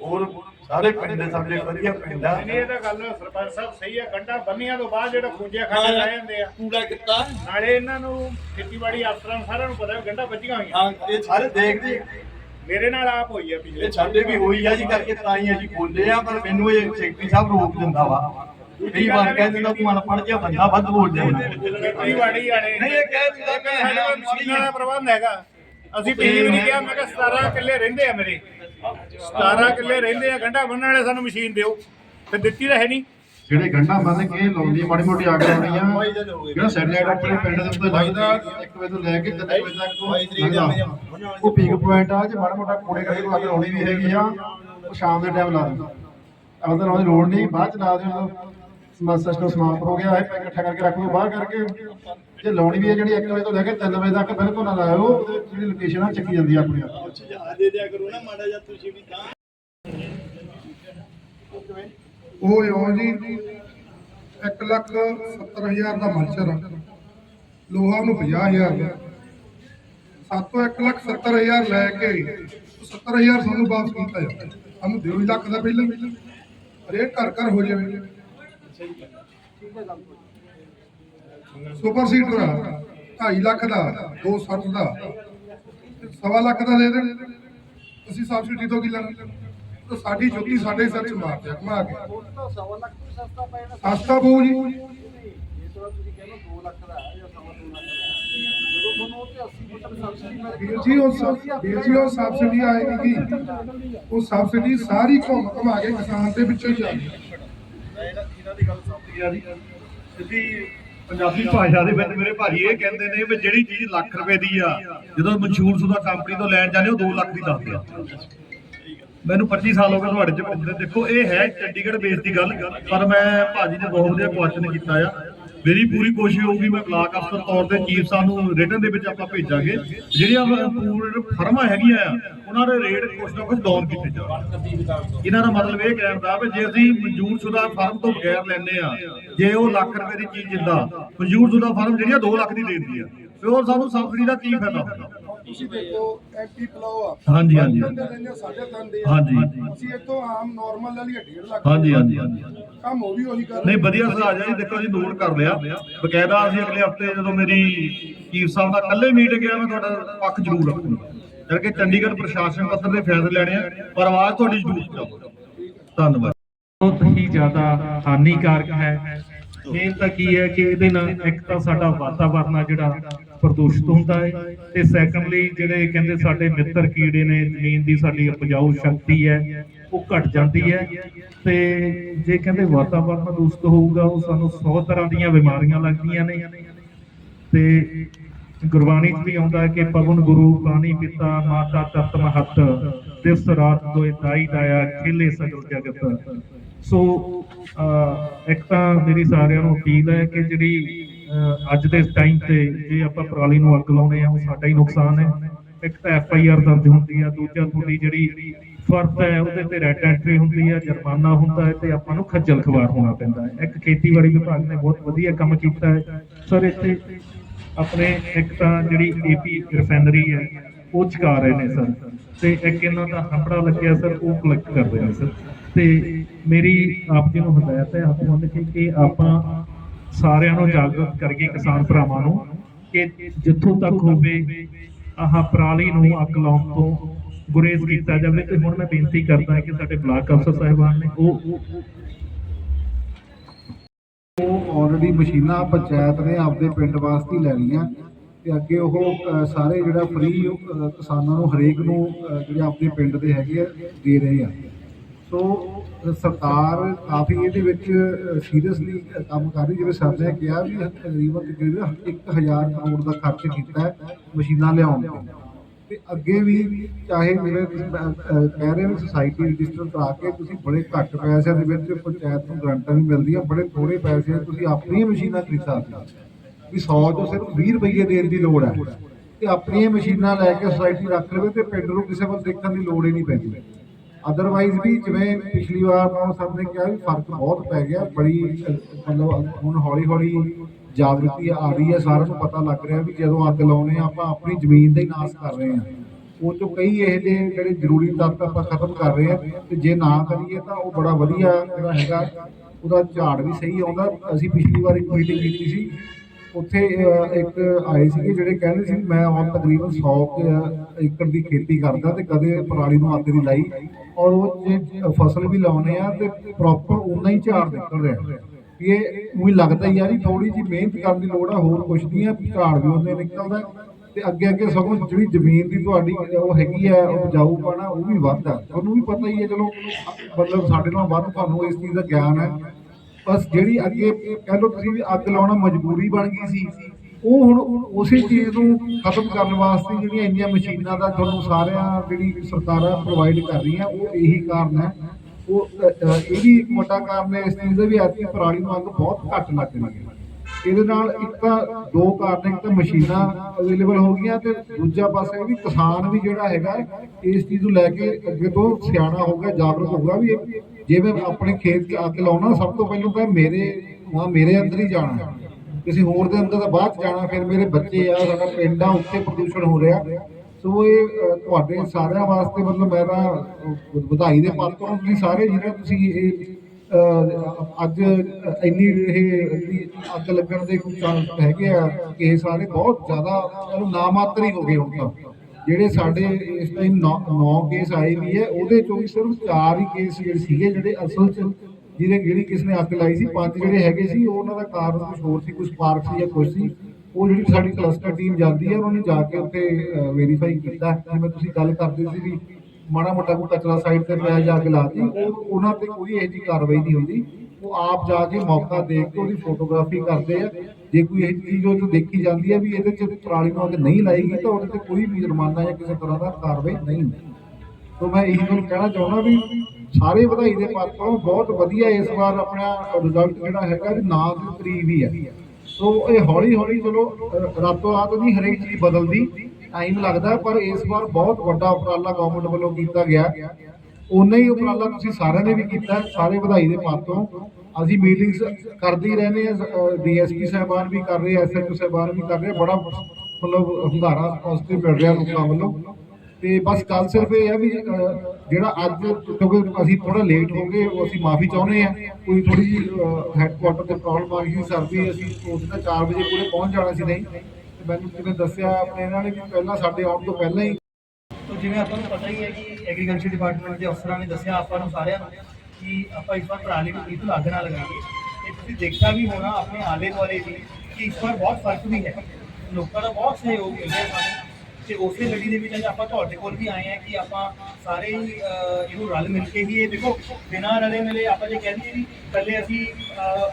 ਹੋਰ ਸਾਰੇ ਪਿੰਡ ਦੇ ਸਾਡੇ ਵਧੀਆ ਪਿੰਡ ਆ।
ਨਹੀਂ ਇਹ ਤਾਂ ਗੱਲ ਸਰਪੰਚ ਸਾਹਿਬ ਸਹੀ ਹੈ ਗੰਡਾ ਬੰਨੀਆਂ ਤੋਂ ਬਾਅਦ ਜਿਹੜਾ ਖੂੰਜਿਆ ਖਾਂਡੇ ਲੈ ਜਾਂਦੇ ਆ।
ਕੂੜਾ ਕੀਤਾ।
ਨਾਲੇ ਇਹਨਾਂ ਨੂੰ ਖੇਤੀਬਾੜੀ ਅਫਸਰਾਂ ਨੂੰ ਸਾਰਿਆਂ ਨੂੰ ਪਤਾ ਗੰਡਾ ਵੱਜੀਆਂ ਹੋਈਆਂ।
ਹਾਂ
ਇਹ ਸਾਰੇ ਦੇਖਦੇ
ਮੇਰੇ ਨਾਲ ਆਪ ਹੋਈ ਆ ਪਿਛਲੇ
ਇਹ ਸਾਡੇ ਵੀ ਹੋਈ ਆ ਜੀ ਕਰਕੇ ਤਾਂ ਹੀ ਅਸੀਂ ਬੋਲਦੇ ਆ ਪਰ ਮੈਨੂੰ ਇਹ ਸੈਕਟਰੀ ਸਾਹਿਬ ਰੋਕ ਦਿੰਦਾ ਵਾ। ਕਈ ਵਾਰ ਕਹਿ ਦਿੰਦਾ ਤੂੰ ਅਨਪੜ੍ਹ ਜਿਹਾ ਬੰਦਾ ਵੱਧ ਬੋਲ ਜਾਂਦਾ
ਖੇਤੀਬਾੜੀ ਵਾਲੇ
ਨਹੀਂ ਇਹ ਕਹਿ ਦਿੰਦਾ
ਮੈਂ ਸਾਡੇ ਕੋਲ ਮਸ਼ੀਨਾਂ ਦਾ ਪ੍ਰਬੰਧ ਹੈਗਾ। ਅਸੀਂ ਪਿਛਲੀ ਵਾਰੀ ਕਿਹਾ ਮੈਂ ਕਿਹਾ 17 ਕਿੱਲੇ ਰਹਿੰਦੇ ਆ ਮੇਰੇ। 17 ਕਿੱਲੇ ਰਹਿੰਦੇ ਆ ਗੰਡਾ ਬੰਨਣ ਵਾਲੇ ਸਾਨੂੰ ਮਸ਼ੀਨ ਦਿਓ। ਫਿਰ ਦਿੱਤੀ ਤਾਂ ਹੈ ਨਹੀਂ।
ਜਿਹੜੇ ਗੰਢਾਂ ਬੰਨ ਕੇ ਲਾਉਂਦੀ ਆ, ਮਾੜੀ ਮੋਟੀ ਅੱਗ ਲਾਉਣੀ ਆ ਜਿਹੜਾ ਸੈਟਲਾਈਟ ਆਪਣੇ ਪਿੰਡ ਦੇ ਉੱਤੇ ਲੱਗਦਾ 1 ਵਜੇ ਤੋਂ ਲੈ ਕੇ 3 ਵਜੇ ਤੱਕ ਉਹ ਲੰਘਦਾ। ਉਹ ਪੀਕ ਪੁਆਇੰਟ ਆ ਜੇ ਮਾੜਾ ਮੋਟਾ ਕੂੜੇ ਕਰਕੇ ਕੋਈ ਅੱਗ ਲਾਉਣੀ ਵੀ ਹੈਗੀ ਆ ਉਹ ਸ਼ਾਮ ਦੇ ਟਾਈਮ ਲਾ ਦਿੰਦਾ। ਅਗਰ ਤਾਂ ਲਾਉਣ ਦੀ ਲੋੜ ਨਹੀਂ ਬਾਅਦ ਚ ਲਾ ਦਿਓ ਸਮਾ ਸਿਸਟਮ ਸਮਾਪਤ ਹੋ ਗਿਆ ਹੈ ਇਕੱਠਾ ਕਰਕੇ ਰੱਖ ਲਓ ਬਾਹਰ ਕਰਕੇ। ਜੇ ਲਾਉਣੀ ਵੀ ਹੈ ਜਿਹੜੀ 1 ਵਜੇ ਤੋਂ ਲੈ ਕੇ 3 ਵਜੇ ਤੱਕ ਬਿਲਕੁਲ ਨਾ ਲਾਇਓ ਉਹਦੀ ਜਿਹੜੀ ਲੋਕੇਸ਼ਨ ਆ ਚੱਕੀ ਜਾਂਦੀ ਆ ਆਪਣੀ। ਆਪ
ਦੇ ਦਿਆ ਕਰੋ ਨਾ ਮਾੜਾ ਜਿਹਾ ਤੁਸੀਂ ਵੀ ਤਾਂ।
ਉਹ ਇਉਂ ਜੀ 1 ਲੱਖ 70 ਹਜ਼ਾਰ ਦਾ ਮਲਚਰ ਆ। ਲੋਹਾ ਨੂੰ 50 ਹਜ਼ਾਰ ਦਾ। ਸਾਤੋਂ 1 ਲੱਖ 70 ਹਜ਼ਾਰ ਲੈ ਕੇ 70 ਹਜ਼ਾਰ ਸਾਨੂੰ ਵਾਪਸ ਕੀਤਾ ਜਾਂਦਾ। ਸਾਨੂੰ ਦਿਓ ਲੱਖ ਦਾ ਪਹਿਲਾਂ। ਹਰੇਕ ਘਰ ਘਰ ਹੋ ਜਾਵੇ। ਸੁਪਰ ਸੀਡਰ ਆ 2.5 ਲੱਖ ਦਾ 260 ਦਾ। ਸਵਾ ਲੱਖ ਦਾ ਦੇ ਦੇਣ। ਅਸੀਂ ਸਬਸਿਡੀ ਤੋਂ ਕੀ ਲੈਣਾ? ਤਾਂ ਸਾਡੀ ਜੁੱਤੀ ਸਾਡੇ ਸਿਰ ਚ ਮਾਰ ਦਿਆ ਘੁਮਾ ਕੇ।
ਸਸਤਾ ਜਾਣਾ।
ਪਊ ਜੀ।
ਇਹ ਤਾਂ ਤੁਸੀਂ ਕਹਿੰਦੇ 2 ਲੱਖ ਦਾ ਹੈ ਜਾਂ ਸਵਾ 2 ਲੱਖ ਦਾ ਹੈ। ਜਦੋਂ ਤੁਹਾਨੂੰ ਉਹ ਤੇ 80% ਸਬਸਿਡੀ ਮਿਲ
ਵੀਰ ਜੀ ਉਹ ਸਬ- ਵੀਰ ਜੀ ਉਹ ਸਬਸਿਡੀ ਆਏਗੀ ਕੀ? ਉਹ ਸਬਸਿਡੀ ਸਾਰੀ ਘੁੰਮ ਘੁਮਾ ਕੇ ਕਿਸਾਨ ਦੇ ਵਿੱਚੋਂ ਹੀ ਆਏਗੀ
ਇਹਨਾਂ ਦੀ ਗੱਲ ਸਮਝੀ ਆ ਜੀ। ਸਿੱਧੀ ਪੰਜਾਬੀ ਭਾਸ਼ਾ ਦੇ ਵਿੱਚ ਮੇਰੇ ਭਾਜੀ ਇਹ ਕਹਿੰਦੇ ਨੇ ਵੀ ਜਿਹੜੀ ਚੀਜ਼ ਲੱਖ ਰੁਪਏ ਦੀ ਆ ਜਦੋਂ ਮਨਸ਼ੂਰ ਸੁਦਾ ਕੰਪਨੀ ਤੋਂ ਲੈਣ ਜਾਂਦੇ ਉਹ 2 ਲੱਖ ਦੀ ਦੱਸਦੇ ਆ ਮੈਨੂੰ 25 ਸਾਲ ਹੋ ਗਏ ਤੁਹਾਡੇ ਚ ਘੁੰਮਦੇ ਦੇਖੋ, ਇਹ ਹੈ ਚੰਡੀਗੜ੍ਹ ਬੇਸ ਦੀ ਗੱਲ, ਪਰ ਮੈਂ ਭਾਜੀ ਨੇ ਬਹੁਤ ਵਧੀਆ ਕੁਐਸਚਨ ਕੀਤਾ ਆ। ਮੇਰੀ ਪੂਰੀ ਕੋਸ਼ਿਸ਼ ਹੋਊਗੀ, ਮੈਂ ਬਲਾਕ ਅਫਸਰ ਤੌਰ ਤੇ ਚੀਫ ਸਾਨੂੰ ਨੂੰ ਰਿਟਨ ਦੇ ਵਿੱਚ ਆਪਾਂ ਭੇਜਾਂਗੇ। ਜਿਹੜੀਆਂ ਪੂਰੇ ਫਰਮਾਂ ਹੈਗੀਆਂ ਆ, ਉਹਨਾਂ ਦੇ ਰੇਟ ਕੁਛ ਨਾ ਕੁਛ ਡਾਊਨ ਕੀਤੇ ਜਾਣ। ਇਹਨਾਂ ਦਾ ਮਤਲਬ ਇਹ ਕਹਿਣ ਦਾ ਵੀ ਜੇ ਅਸੀਂ ਮਨਜ਼ੂਰ ਸ਼ੁਦਾ ਫਰਮ ਤੋਂ ਬਗੈਰ ਲੈਂਦੇ ਆ, ਜੇ ਉਹ ਲੱਖ ਰੁਪਏ ਦੀ ਚੀਜ਼ ਦਿੰਦਾ, ਮਨਜ਼ੂਰ ਸ਼ੁਦਾ ਫਰਮ ਜਿਹੜੀਆਂ 2 ਲੱਖ ਦੀ ਦੇ ਆ। ਫਿਰ ਉਹ ਸਾਨੂੰ ਸਬਸਿਡੀ ਦਾ ਕੀ ਫਾਇਦਾ? ਹੁੰਦਾ
ਤੁਸੀਂ ਦੇਖੋ ਐਮਪੀ ਪਲਾਓ ਆ।
ਹਾਂਜੀ, ਹਾਂਜੀ।
ਬੰਦੇ ਲੈਂਦੇ ਆ, ਸਾਢੇ ਤਿੰਨ ਦੇ ਆ।
ਹਾਂਜੀ।
ਅਸੀਂ ਇੱਥੋਂ ਆਮ ਨਾਰਮਲ ਲੈ ਲਈਏ 1.5 ਲੱਖ
ਹਾਂਜੀ ਹਾਂਜੀ ਹਾਂਜੀ
ਕੰਮ ਉਹ ਵੀ ਉਹੀ ਕਰ
ਨਹੀਂ ਵਧੀਆ ਸੁਝਾਅ ਜੀ ਦੇਖੋ ਜੀ ਨੋਟ ਕਰ ਲਿਆ। ਬਕਾਇਦਾ ਅਸੀਂ ਅਗਲੇ ਹਫ਼ਤੇ ਜਦੋਂ ਮੇਰੀ ਚੀਫ ਸਾਹਿਬ ਨਾਲ ਇਕੱਲੇ ਮੀਟਿੰਗ ਆ ਮੈਂ ਤੁਹਾਡਾ ਪੱਖ ਜ਼ਰੂਰ ਰੱਖੂੰਗਾ। ਕਰਕੇ ਚੰਡੀਗੜ੍ਹ ਪ੍ਰਸ਼ਾਸਨ ਪੱਧਰ ਦੇ ਫੈਸਲੇ ਲੈਣੇ ਆ ਪਰ ਆਵਾਜ਼ ਤੁਹਾਡੀ ਜ਼ਰੂਰ ਚਾਹੋ ਧੰਨਵਾਦ।
ਬਹੁਤ ਹੀ ਜ਼ਿਆਦਾ ਹਾਨੀਕਾਰਕ ਹੈ। ਮੇਨ ਤਾਂ ਕੀ ਹੈ ਕਿ ਇਹਦੇ ਨਾਲ ਇੱਕ ਤਾਂ ਸਾਡਾ ਵਾਤਾਵਰਨ ਆ ਜਿਹੜਾ ਪ੍ਰਦੂਸ਼ਿਤ ਹੁੰਦਾ ਹੈ। ਤੇ ਸੈਕੰਡਲੀ ਜਿਹੜੇ ਕਹਿੰਦੇ ਸਾਡੇ ਮਿੱਤਰ ਕੀੜੇ ਨੇ, ਜ਼ਮੀਨ ਦੀ ਸਾਡੀ ਉਪਜਾਊ ਸ਼ਕਤੀ ਹੈ, ਉਹ ਘਟ ਜਾਂਦੀ ਹੈ। ਤੇ ਜੇ ਕਹਿੰਦੇ ਵਾਤਾਵਰਨ ਦੂਸ਼ਿਤ ਹੋਊਗਾ, ਉਹ ਸਾਨੂੰ 100 ਤਰ੍ਹਾਂ ਦੀਆਂ ਬਿਮਾਰੀਆਂ ਲੱਗਦੀਆਂ ਨੇ। ਤੇ ਗੁਰਬਾਣੀ 'ਚ ਵੀ ਆਉਂਦਾ ਹੈ ਕਿ ਪਵਨ ਗੁਰੂ ਪਾਣੀ ਪਿਤਾ ਮਾਤਾ ਤਤ ਮਹਤ, ਦਿਵਸ ਰਾਤ ਦੋਇ ਦਾਈ ਦਾਇਆ, ਖੇਲੇ ਸਗਲ ਜਗਤ। ਸੋ ਇੱਕ ਤਾਂ ਮੇਰੀ ਸਾਰਿਆਂ ਨੂੰ ਅਪੀਲ ਹੈ ਕਿ ਜਿਹੜੀ ਅੱਜ ਦੇ ਟਾਈਮ ਤੇ ਜੇ ਆਪਾਂ ਪਰਾਲੀ ਨੂੰ ਅੱਗ ਲਾਉਣੇ ਆ ਉਹ ਸਾਡਾ ਹੀ ਨੁਕਸਾਨ ਹੈ। ਇੱਕ ਤਾਂ ਐਫ ਆਈ ਆਰ ਦਰਜ ਹੁੰਦੀ ਆ, ਦੂਜਾ ਤੁਹਾਡੀ ਜਿਹੜੀ ਫਰਦ ਹੈ, ਉਹਦੇ ਤੇ ਰੈਡ ਐਂਟਰੀ ਹੁੰਦੀ ਆ, ਜੁਰਮਾਨਾ ਹੁੰਦਾ ਹੈ ਤੇ ਆਪਾਂ ਨੂੰ ਖੱਜਲ ਖਵਾਰ ਹੋਣਾ ਪੈਂਦਾ ਹੈ। ਇੱਕ ਖੇਤੀਬਾੜੀ ਵਿਭਾਗ ਨੇ ਬਹੁਤ ਵਧੀਆ ਕੰਮ ਕੀਤਾ ਹੈ। ਸਰ ਇੱਥੇ ਆਪਣੇ ਇੱਕ ਤਾਂ ਜਿਹੜੀ ਏਪੀ ਰਿਫਾਈਨਰੀ ਹੈ, ਉਹ ਚੁਕਾ ਰਹੇ ਨੇ ਸਰ ਤੇ ਇੱਕ ਇਹਨਾਂ ਦਾ ਹੰਪੜਾ ਲੱਗਿਆ ਸਰ ਉਹ ਕਲੈਕਟ ਕਰ ਰਹੇ ਨੇ ਸਰ ਤੇ ਮੇਰੀ ਆਪ ਜੀ ਨੂੰ ਹਦਾਇਤ ਹੈ, ਹੱਥ ਬੰਨ ਕਿ ਆਪਾਂ ਸਾਰਿਆਂ ਨੂੰ ਜਾਗਰੂਕ ਕਰਕੇ ਕਿਸਾਨ ਭਰਾਵਾਂ ਨੂੰ ਕਿ ਜਿੱਥੋਂ ਤੱਕ ਹੋਵੇ, ਆਹ ਪਰਾਲੀ ਨੂੰ ਅੱਗ ਲਾਉਣ ਤੋਂ ਗੁਰੇਜ਼ ਕੀਤਾ ਜਾਵੇ। ਤੇ ਹੁਣ ਮੈਂ ਬੇਨਤੀ ਕਰਦਾ ਕਿ ਸਾਡੇ ਬਲਾਕ ਅਫਸਰ ਸਾਹਿਬਾਨ ਨੇ ਉਹ ਉਹ-
ਉਹ ਆਲਰੇਡੀ ਮਸ਼ੀਨਾਂ ਪੰਚਾਇਤ ਨੇ ਆਪਦੇ ਪਿੰਡ ਵਾਸਤੇ ਹੀ ਲੈ ਲਈਆਂ ਤੇ ਅੱਗੇ ਉਹ ਸਾਰੇ ਜਿਹੜਾ ਫ੍ਰੀ ਕਿਸਾਨਾਂ ਨੂੰ ਹਰੇਕ ਨੂੰ ਜਿਹੜੇ ਆਪਣੇ ਪਿੰਡ ਦੇ ਹੈਗੇ ਆ, ਦੇ ਰਹੇ ਆ। ਸੋ ਸਰਕਾਰ ਕਾਫੀ ਇਹਦੇ ਵਿੱਚ ਸੀਰੀਅਸਲੀ ਕੰਮ ਕਰ ਰਹੀ ਜਿਵੇਂ ਸਰ ਨੇ ਕਿਹਾ ਵੀ ਤਕਰੀਬਨ ਤਕਰੀਬਨ 1000 ਕਰੋੜ ਦਾ ਖਰਚ ਕੀਤਾ ਹੈ ਮਸ਼ੀਨਾਂ ਲਿਆਉਣ ਤੇ। ਤੇ ਅੱਗੇ ਵੀ ਚਾਹੇ ਮੇਰੇ ਤੁਸੀਂ ਕਹਿ ਰਹੇ ਹੋ ਸੁਸਾਇਟੀ ਰਜਿਸਟਰ ਕਰਾ ਕੇ ਤੁਸੀਂ ਬੜੇ ਘੱਟ ਪੈਸਿਆਂ ਦੇ ਵਿੱਚ ਪੰਚਾਇਤ ਨੂੰ ਗਰੰਟਾਂ ਵੀ ਮਿਲਦੀਆਂ, ਬੜੇ ਥੋੜੇ ਪੈਸੇ ਤੁਸੀਂ ਆਪਣੀਆਂ ਮਸ਼ੀਨਾਂ ਖਰੀਦ ਸਕਦੇ ਹੋ। ਵੀ 100 ਤੋਂ ਸਿਰਫ 20 ਰੁਪਏ ਦੇਣ ਦੀ ਲੋੜ ਹੈ। ਤੇ ਆਪਣੀਆਂ ਮਸ਼ੀਨਾਂ ਲੈ ਕੇ ਸੁਸਾਇਟੀ ਰੱਖ ਲਵੇ ਤੇ ਪਿੰਡ ਨੂੰ ਕਿਸੇ ਵੱਲ ਦੇਖਣ ਦੀ ਲੋੜ ਹੀ ਨਹੀਂ ਪੈਂਦੀ। ਅਦਰਵਾਈਜ਼ ਵੀ ਜਿਵੇਂ ਪਿਛਲੀ ਵਾਰ ਨਾਲ ਸਭ ਨੇ ਕਿਹਾ ਵੀ ਫ਼ਰਕ ਬਹੁਤ ਪੈ ਗਿਆ, ਬੜੀ, ਮਤਲਬ ਹੁਣ ਹੌਲੀ ਹੌਲੀ ਜਾਗਰੂਕਤੀ ਆ ਰਹੀ ਹੈ, ਸਾਰਿਆਂ ਨੂੰ ਪਤਾ ਲੱਗ ਰਿਹਾ ਵੀ ਜਦੋਂ ਅੱਗ ਲਾਉਣੇ ਆ ਆਪਾਂ ਆਪਣੀ ਜ਼ਮੀਨ ਦਾ ਹੀ ਨਾਸ਼ ਕਰ ਰਹੇ ਹਾਂ। ਉਹ ਤੋਂ ਕਈ ਇਹ ਜਿਹੇ ਜਿਹੜੇ ਜ਼ਰੂਰੀ ਤੱਤ ਆਪਾਂ ਖਤਮ ਕਰ ਰਹੇ ਆ ਤੇ ਜੇ ਨਾ ਕਰੀਏ ਤਾਂ ਉਹ ਬੜਾ ਵਧੀਆ ਜਿਹੜਾ ਹੈਗਾ, ਉਹਦਾ ਝਾੜ ਵੀ ਸਹੀ ਆਉਂਦਾ। ਅਸੀਂ ਪਿਛਲੀ ਵਾਰ ਇੱਕ ਮੀਟਿੰਗ ਕੀਤੀ ਸੀ ਉੱਥੇ ਇੱਕ ਆਏ ਸੀਗੇ ਜਿਹੜੇ ਕਹਿੰਦੇ ਸੀ, ਮੈਂ ਹੁਣ ਤਕਰੀਬਨ 100 ਕੁ ਏਕੜ ਦੀ ਖੇਤੀ ਕਰਦਾ ਤੇ ਕਦੇ ਪਰਾਲੀ ਨੂੰ ਅੱਗ ਨਹੀਂ ਲਾਈ ਔਰ ਉਹ ਜੇ ਫਸਲ ਵੀ ਲਾਉਨੇ ਆ ਤੇ ਪ੍ਰੋਪਰ ਉਨਾ ਹੀ ਝਾੜ ਨਿਕਲ ਰਿਹਾ। ਇਹ ਉਹੀ ਲੱਗਦਾ ਹੀ ਆ ਜੀ ਥੋੜੀ ਜੀ ਮਿਹਨਤ ਕਰਨ ਦੀ ਲੋੜ ਆ, ਹੋਰ ਕੁਛ ਨਹੀਂ ਆ, ਝਾੜ ਵੀ ਉਹਨੇ ਨਿਕਲਦਾ ਤੇ ਅੱਗੇ ਅੱਗੇ ਸਗੋਂ ਜਿਹੜੀ ਜ਼ਮੀਨ ਦੀ ਤੁਹਾਡੀ, ਉਹ ਹੈਗੀ ਆ ਉਪਜਾਊਪਣਾ ਉਹ ਵੀ ਵੱਧਦਾ। ਤੁਹਾਨੂੰ ਵੀ ਪਤਾ ਹੀ ਹੈ ਚਲੋ, ਮਤਲਬ ਸਾਡੇ ਨਾਲ ਵੱਧ ਤੁਹਾਨੂੰ ਇਸ ਚੀਜ਼ ਦਾ ਗਿਆਨ ਹੈ। ਬਸ ਜਿਹੜੀ ਅੱਗੇ ਕਹਿ ਲਓ ਤੁਸੀਂ ਵੀ ਅੱਗ ਲਾਉਣਾ ਮਜਬੂਰੀ ਬਣ ਗਈ ਸੀ, ਉਹ ਹੁਣ ਉਸੇ ਚੀਜ਼ ਨੂੰ ਖਤਮ ਕਰਨ ਵਾਸਤੇ ਜਿਹੜੀਆਂ ਇੰਨੀਆਂ ਮਸ਼ੀਨਾਂ ਦਾ ਤੁਹਾਨੂੰ ਸਾਰਿਆਂ ਜਿਹੜੀ ਸਰਕਾਰਾਂ ਪ੍ਰੋਵਾਈਡ ਕਰ ਰਹੀਆਂ, ਉਹ ਇਹੀ ਕਾਰਨ ਹੈ। ਉਹ ਇਹ ਵੀ ਇੱਕ ਵੱਡਾ ਕਾਰਨ ਹੈ, ਇਸ ਚੀਜ਼ ਦਾ ਵੀ ਐਤਕੀ ਪਰਾਲੀ ਨੂੰ ਅੱਗ ਬਹੁਤ ਘੱਟ ਲੱਗ ਰਹੀ ਹੈ। ਇਹਦੇ ਨਾਲ ਇੱਕ ਤਾਂ ਦੋ ਕਾਰਨ ਇੱਕ ਤਾਂ ਮਸ਼ੀਨਾਂ ਅਵੇਲੇਬਲ ਹੋ ਗਈਆਂ ਤੇ ਦੂਜਾ ਪਾਸੇ ਵੀ ਕਿਸਾਨ ਵੀ ਜਿਹੜਾ ਹੈਗਾ, ਇਸ ਚੀਜ਼ ਨੂੰ ਲੈ ਕੇ ਅੱਗੇ ਤੋਂ ਸਿਆਣਾ ਹੋ ਗਿਆ, ਜਾਗਰੂਕ ਹੋਊਗਾ ਵੀ ਜੇ ਮੈਂ ਆਪਣੇ ਖੇਤ 'ਚ ਅੱਗ ਲਾਉਣਾ, ਸਭ ਤੋਂ ਪਹਿਲਾਂ ਤਾਂ ਮੇਰੇ, ਹਾਂ, ਮੇਰੇ ਅੰਦਰ ਹੀ ਜਾਣਾ। ਕਿਸੇ ਹੋਰ ਦੇ ਅੰਦਰ ਤਾਂ ਬਾਅਦ 'ਚ ਜਾਣਾ, ਫਿਰ ਮੇਰੇ ਬੱਚੇ ਆ, ਸਾਡਾ ਪਿੰਡ ਆ, ਉੱਥੇ ਪ੍ਰਦੂਸ਼ਣ ਹੋ ਰਿਹਾ। ਸੋ ਇਹ ਤੁਹਾਡੇ ਸਾਰਿਆਂ ਵਾਸਤੇ ਮਤਲਬ ਮੈਂ ਤਾਂ ਵਧਾਈ ਦੇ ਪਾਤਰ ਹਾਂ। ਤੁਸੀਂ ਸਾਰੇ ਜਿਹੜੇ ਤੁਸੀਂ ਇਹ ਅੱਜ ਇੰਨੀ ਇਹ ਅੱਗ ਲੱਗਣ ਦੇ ਚਾਂਸ ਹੈਗੇ ਆ ਕਿ ਇਹ ਸਾਰੇ ਬਹੁਤ ਜ਼ਿਆਦਾ ਚਲੋ ਨਾ ਹੀ ਹੋ ਗਏ ਹੁਣ ਤਾਂ। ਜਿਹੜੇ ਸਾਡੇ ਇਸ ਟਾਈਮ 9 ਕੇਸ ਆਏ ਵੀ ਹੈ, ਉਹਦੇ ਚੋਂ ਵੀ ਸਿਰਫ 4 ਹੀ ਕੇਸ ਜਿਹੜੇ ਸੀਗੇ, ਜਿਹੜੇ ਅਸਲ ਚ ਜਿਹਨੇ ਜਿਹੜੀ ਕਿਸ ਨੇ ਅੱਗ ਲਾਈ ਸੀ, ਪੰਜ ਜਿਹੜੇ ਹੈਗੇ ਸੀ, ਉਹ ਉਹਨਾਂ ਦਾ ਕਾਰਨ ਕੁਝ ਹੋਰ ਸੀ ਕੁਝ ਪਾਰਕ ਸੀ ਜਾਂ ਕੁਝ ਸੀ, ਉਹ ਜਿਹੜੀ ਸਾਡੀ ਕਲਸਟਰ ਟੀਮ ਜਾਂਦੀ ਹੈ, ਉਹਨਾਂ ਨੇ ਜਾ ਕੇ ਉੱਥੇ ਵੈਰੀਫਾਈ ਕੀਤਾ। ਜਿਵੇਂ ਤੁਸੀਂ ਗੱਲ ਕਰਦੇ ਸੀ ਵੀ ਮਾੜਾ ਮੋਟਾ ਕੋਈ ਕਚਰਾ ਸਾਈਡ ਤੇ ਪਿਆ ਜਾਂ ਅੱਗ ਲਾਤੀ ਉਹ ਉਹਨਾਂ ਤੇ ਕੋਈ ਇਹੋ ਜਿਹੀ ਕਾਰਵਾਈ ਨਹੀਂ ਹੁੰਦੀ। ਉਹ ਆਪ ਜਾ ਕੇ ਮੌਕਾ ਦੇਖ ਕੇ ਉਹਦੀ ਫੋਟੋਗ੍ਰਾਫੀ ਕਰਦੇ ਆ। ਜੇ ਕੋਈ ਇਹ ਚੀਜ਼ ਉਹ ਦੇਖੀ ਜਾਂਦੀ ਹੈ ਵੀ ਇਹਦੇ ਚ ਪਰਾਲੀ ਨੂੰ ਅੱਗ ਨਹੀਂ ਲਾਈ ਗਈ ਤਾਂ ਉਹਦੇ ਤੇ ਕੋਈ ਵੀ ਜੁਰਮਾਨਾ ਜਾਂ ਕਿਸੇ ਤਰ੍ਹਾਂ ਦਾ ਕਾਰਵਾਈ ਨਹੀਂ ਹੁੰਦੀ। ਤੋਂ ਮੈਂ ਇਹੀ ਤੁਹਾਨੂੰ ਕਹਿਣਾ ਚਾਹੁੰਦਾ ਵੀ ਸਾਰੇ ਵਧਾਈ ਦੇ ਪਾਤਰ ਬਹੁਤ ਵਧੀਆ ਇਸ ਵਾਰ ਆਪਣਾ ਰਿਜ਼ਲਟ ਜਿਹੜਾ ਹੈਗਾ ਵੀ ਨਾਂ ਦੇ ਕਰੀਬ ਹੀ ਹੈ। ਸੋ ਇਹ ਹੌਲੀ ਹੌਲੀ ਚਲੋ ਰਾਤੋਂ ਰਾਤ ਨਹੀਂ ਹਰੇਕ ਚੀਜ਼ ਬਦਲਦੀ। ਟਾਈਮ ਲੱਗਦਾ, ਪਰ ਇਸ ਵਾਰ ਬਹੁਤ ਵੱਡਾ ਉਪਰਾਲਾ ਗਵਰਨਮੈਂਟ ਵੱਲੋਂ ਕੀਤਾ ਗਿਆ। ਉਨਾ ਹੀ ਉਪਰਾਲਾ ਤੁਸੀਂ ਸਾਰਿਆਂ ਨੇ ਵੀ ਕੀਤਾ, ਸਾਰੇ ਵਧਾਈ ਦੇ ਪਾਤਰ ਅਸੀਂ ਮੀਟਿੰਗਸ ਕਰਦੇ ਹੀ ਰਹਿੰਦੇ ਆ ਡੀਐਸਪੀ ਸਾਹਿਬਾਨ ਵੀ ਕਰ ਰਹੇ ਐਸਐਚਓ ਸਾਹਿਬਾਨ ਵੀ ਕਰ ਰਹੇ, ਬੜਾ ਮਤਲਬ ਹੁੰਗਾਰਾ ਪੋਜ਼ਿਟਿਵ ਮਿਲ ਰਿਹਾ ਲੋਕਾਂ ਵੱਲੋਂ। ਤੇ ਬਸ ਗੱਲ ਸਿਰਫ ਇਹ ਹੈ ਵੀ ਜਿਹੜਾ ਅੱਜ ਕਿਉਂਕਿ ਅਸੀਂ ਥੋੜਾ ਲੇਟ ਹੋ ਗਏ, ਉਹ ਅਸੀਂ ਮਾਫੀ ਚਾਹੁੰਦੇ ਆ ਕੋਈ ਥੋੜੀ ਜੀ ਹੈੱਡਕੁਆਟਰ ਤੇ ਪ੍ਰੋਬਲਮ ਆ ਗਈ ਸੀ ਸਰ ਅਸੀਂ ਸੋਚਦੇ 4 ਵਜੇ ਪੂਰੇ ਪਹੁੰਚ ਜਾਣਾ ਸੀ ਨਹੀਂ। ਤੇ ਮੈਨੂੰ ਜਿਵੇਂ ਦੱਸਿਆ ਆਪਣੇ ਇਹਨਾਂ ਨੇ ਵੀ ਪਹਿਲਾਂ ਸਾਡੇ ਆਉਣ ਤੋਂ ਪਹਿਲਾਂ ਹੀ
ਤੋ ਜਿਵੇਂ ਆਪਾਂ ਨੂੰ ਪਤਾ ਹੀ ਹੈ ਕਿ ਐਗਰੀਕਲਚਰ ਡਿਪਾਰਟਮੈਂਟ ਦੇ ਅਫਸਰਾਂ ਨੇ ਦੱਸਿਆ ਆਪਾਂ ਨੂੰ ਸਾਰਿਆਂ ਨੂੰ ਕਿ ਆਪਾਂ ਇਸ ਵਾਰ ਪਰਾਲੀ ਨੂੰ ਬਿਲਕੁਲ ਅੱਗ ਨਾ ਲਗਾਈਏ। ਤੇ ਤੁਸੀਂ ਦੇਖਿਆ ਵੀ ਹੋਣਾ ਆਪਣੇ ਆਲੇ ਦੁਆਲੇ ਵੀ ਕਿ ਇਸ ਵਾਰ ਬਹੁਤ ਫ਼ਰਕ ਵੀ ਹੈ। ਲੋਕਾਂ ਦਾ ਬਹੁਤ ਸਹਿਯੋਗ ਮਿਲ ਸਾਨੂੰ। ਤੇ ਉਸੇ ਲੜੀ ਦੇ ਵਿੱਚ ਅੱਜ ਆਪਾਂ ਤੁਹਾਡੇ ਕੋਲ ਵੀ ਆਏ ਆ ਕਿ ਆਪਾਂ ਸਾਰੇ ਹੀ, ਇਹਨੂੰ ਰਲ ਮਿਲ ਕੇ ਹੀ ਇਹ ਦੇਖੋ ਬਿਨਾਂ ਰਲੇ ਮਿਲੇ ਆਪਾਂ ਜੇ ਕਹਿੰਦੇ ਵੀ ਇਕੱਲੇ ਅਸੀਂ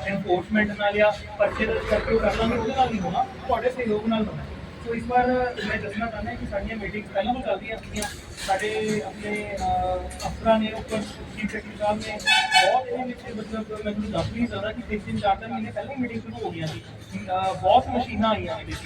ਐਨਫੋਰਸਮੈਂਟ ਨਾਲ ਜਾਂ ਪਰਚੇ ਦਰਜ ਕਰਕੇ ਉਹ ਕਰ ਲਾਂਗੇ ਉਹਦੇ ਨਾਲ ਨਹੀਂ ਹੋਣਾ। ਤੁਹਾਡੇ ਸਹਿਯੋਗ ਨਾਲ ਹੋਣਾ। ਸੋ ਇਸ ਵਾਰ ਮੈਂ ਦੱਸਣਾ ਚਾਹੁੰਦਾ ਕਿ ਸਾਡੀਆਂ ਮੀਟਿੰਗਸ ਪਹਿਲਾਂ ਤੋਂ ਚੱਲਦੀਆਂ ਸੀਗੀਆਂ ਸਾਡੇ ਆਪਣੇ ਅਫਸਰਾਂ ਨੇ, ਉੱਪਰ ਚੀਫ ਸੈਕਟਰੀ ਸਾਹਿਬ ਨੇ ਬਹੁਤ ਇਹਦੇ ਵਿੱਚ ਮਤਲਬ ਮੈਂ ਤੁਹਾਨੂੰ ਦੱਸ ਨਹੀਂ ਸਕਦਾ ਕਿ ਤਿੰਨ ਤਿੰਨ, ਚਾਰ ਚਾਰ ਮਹੀਨੇ ਪਹਿਲਾਂ ਹੀ ਮੀਟਿੰਗ ਸ਼ੁਰੂ ਹੋ ਗਈਆਂ ਸੀ। ਬਹੁਤ ਮਸ਼ੀਨਾਂ ਆਈਆਂ ਇਹਦੇ ਵਿੱਚ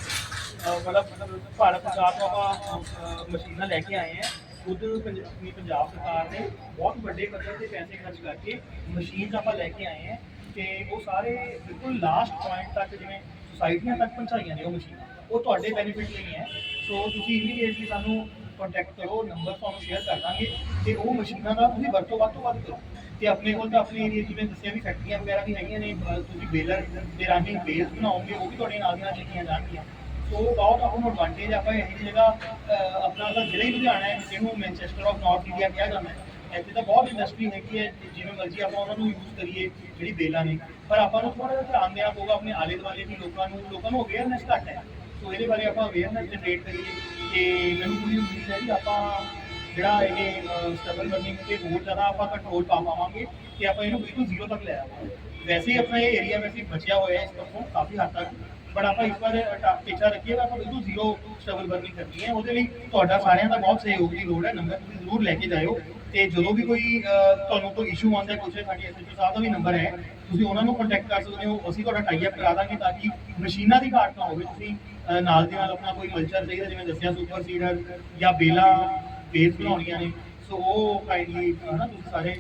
ਅਹ, ਮਤਲਬ ਮਤਲਬ ਭਾਰਤ ਸਰਕਾਰ ਤੋਂ ਆਪਾਂ ਮਸ਼ੀਨਾਂ ਲੈ ਕੇ ਆਏ ਹਾਂ। ਖੁਦ ਪੰਜਾਬ ਸਰਕਾਰ ਨੇ ਬਹੁਤ ਵੱਡੇ ਪੱਧਰ ਤੇ ਪੈਸੇ ਖਰਚ ਕਰਕੇ ਮਸ਼ੀਨਸ ਆਪਾਂ ਲੈ ਕੇ ਆਏ ਹਾਂ ਤੇ ਉਹ ਸਾਰੇ ਬਿਲਕੁਲ ਲਾਸਟ ਪੁਆਇੰਟ ਤੱਕ ਜਿਵੇਂ ਸੁਸਾਇਟੀਆਂ ਤੱਕ ਪਹੁੰਚਾਈਆਂ ਨੇ ਉਹ ਮਸ਼ੀਨਾਂ। ਉਹ ਤੁਹਾਡੇ ਬੈਨੀਫਿਟ ਲਈ ਹੈ। ਸੋ ਤੁਸੀਂ ਇਮੀਡੀਏਟਲੀ ਸਾਨੂੰ ਕੰਟੈਕਟ ਕਰੋ ਨੰਬਰ ਤੁਹਾਨੂੰ ਸ਼ੇਅਰ ਕਰ ਦਾਂਗੇ ਤੇ ਉਹ ਮਸ਼ੀਨਾਂ ਦਾ ਤੁਸੀਂ ਵਰਤੋਂ ਵੱਧ ਤੋਂ ਵੱਧ ਕਰੋ। ਤੇ ਆਪਣੇ ਕੋਲ ਤਾਂ ਆਪਣੇ ਏਰੀਆ ਜਿਵੇਂ ਦੱਸਿਆ ਵੀ ਫੈਕਟਰੀਆਂ ਵਗੈਰਾ ਵੀ ਹੈਗੀਆਂ ਨੇ ਤੁਸੀਂ ਬੇਲਰ ਦੇ ਰਾਹੀਂ ਬੇਲਸ ਬਣਾਓਗੇ, ਉਹ ਵੀ ਤੁਹਾਡੇ ਨਾਲ ਦੀਆਂ ਚੱਕੀਆਂ ਜਾਣਗੀਆਂ। ਸੋ ਬਹੁਤ ਆਪਾਂ ਨੂੰ ਐਡਵਾਂਟੇਜ ਆਪਾਂ ਇਹ ਜਿਹੀ ਜਗ੍ਹਾ ਆਪਣਾ ਤਾਂ ਜ਼ਿਲ੍ਹਾ ਹੀ ਲੁਧਿਆਣਾ ਹੈ, ਜਿਹਨੂੰ ਮੈਨਚੈਸਟਰ ਆਫ ਨਾਰਥ ਇੰਡੀਆ ਕਿਹਾ ਜਾਂਦਾ ਹੈ। ਇੱਥੇ ਤਾਂ ਬਹੁਤ ਇੰਡਸਟਰੀ ਹੈਗੀ ਹੈ ਜਿਵੇਂ ਮਰਜ਼ੀ ਆਪਾਂ ਉਹਨਾਂ ਨੂੰ ਯੂਜ਼ ਕਰੀਏ, ਜਿਹੜੀ ਬੇਲਾਂ ਨੇ। ਪਰ ਆਪਾਂ ਨੂੰ ਥੋੜਾ ਜਿਹਾ ਧਿਆਨ ਦੇਣਾ ਪਊਗਾ ਆਪਣੇ ਆਲੇ ਦੁਆਲੇ ਵੀ ਲੋਕਾਂ ਨੂੰ ਲੋਕਾਂ ਨੂੰ ਅਵੇਅਰਨੈਸ ਘੱਟ ਹੈ। ਸੋ ਇਹਦੇ ਬਾਰੇ ਆਪਾਂ ਅਵੇਅਰਨੈਸ ਜਨਰੇਟ ਕਰੀਏ ਤੇ ਮੈਨੂੰ ਪੂਰੀ ਉਮੀਦ ਹੈ ਕਿ ਆਪਾਂ ਜਿਹੜਾ ਇਹ ਸਟੇਬਲ ਬਰਨਿੰਗ ਤੇ ਹੋਰ ਜ਼ਿਆਦਾ ਆਪਾਂ ਕੰਟਰੋਲ ਪਾ ਪਾਵਾਂਗੇ ਤੇ ਆਪਾਂ ਇਹਨੂੰ ਬਿਲਕੁਲ ਜ਼ੀਰੋ ਤੱਕ ਲੈ ਆਵਾਂਗੇ। ਵੈਸੇ ਹੀ ਆਪਣਾ ਏਰੀਆ ਵੈਸੇ ਬਚਿਆ ਹੋਇਆ ਇਸ ਤੋਂ ਕਾਫੀ ਹੱਦ ਤੱਕ ਪਰ ਆਪਾਂ ਇਸ ਵਾਰ ਟੀਚਾ ਰੱਖੀਏ ਆਪਾਂ ਬਿਲਕੁਲ ਜ਼ੀਰੋ ਸਟੇਬਲ ਬਰਨਿੰਗ ਕਰਨੀ ਹੈ। ਉਹਦੇ ਲਈ ਤੁਹਾਡਾ ਸਾਰਿਆਂ ਦਾ ਬਹੁਤ ਸਹਿਯੋਗ ਦੀ ਲੋੜ ਹੈ, ਨੰਬਰ ਤੁਸੀਂ ਜ਼ਰੂਰ ਲੈ ਕੇ ਜਾਇਓ। ਤੇ ਜਦੋਂ ਵੀ ਕੋਈ ਤੁਹਾਨੂੰ ਕੋਈ ਇਸ਼ੂ ਆਉਂਦਾ ਹੈ, ਕੁਛ ਸਾਡੀ ਐਸਐਚਓ ਸਾਹਿਬ ਦਾ ਵੀ ਨੰਬਰ ਹੈ, ਤੁਸੀਂ ਉਹਨਾਂ ਨੂੰ ਕੰਟੈਕਟ ਕਰ ਸਕਦੇ ਹੋ, ਅਸੀਂ ਤੁਹਾਡਾ ਟਾਈ ਅਪ ਕਰਾ ਦਾਂਗੇ ਤਾਂ ਕਿ ਮਸ਼ੀਨਾਂ ਦੀ ਘਾਟ ਨਾ ਹੋਵੇ, ਤੁਸੀਂ ਨਾਲ ਦੀ ਨਾਲ ਆਪਣਾ ਕੋਈ ਮਲਚਰ ਚਾਹੀਦਾ, ਜਿਵੇਂ ਦੱਸਿਆ ਸੁਪਰ ਸੀਡਰ ਜਾਂ ਬੇਲਾ ਬੇਸ ਬਣਾਉਣੀਆਂ ਨੇ। ਸੋ ਉਹ ਕਾਈਂਡਲੀ ਹਨਾ ਤੁਸੀਂ ਸਾਰੇ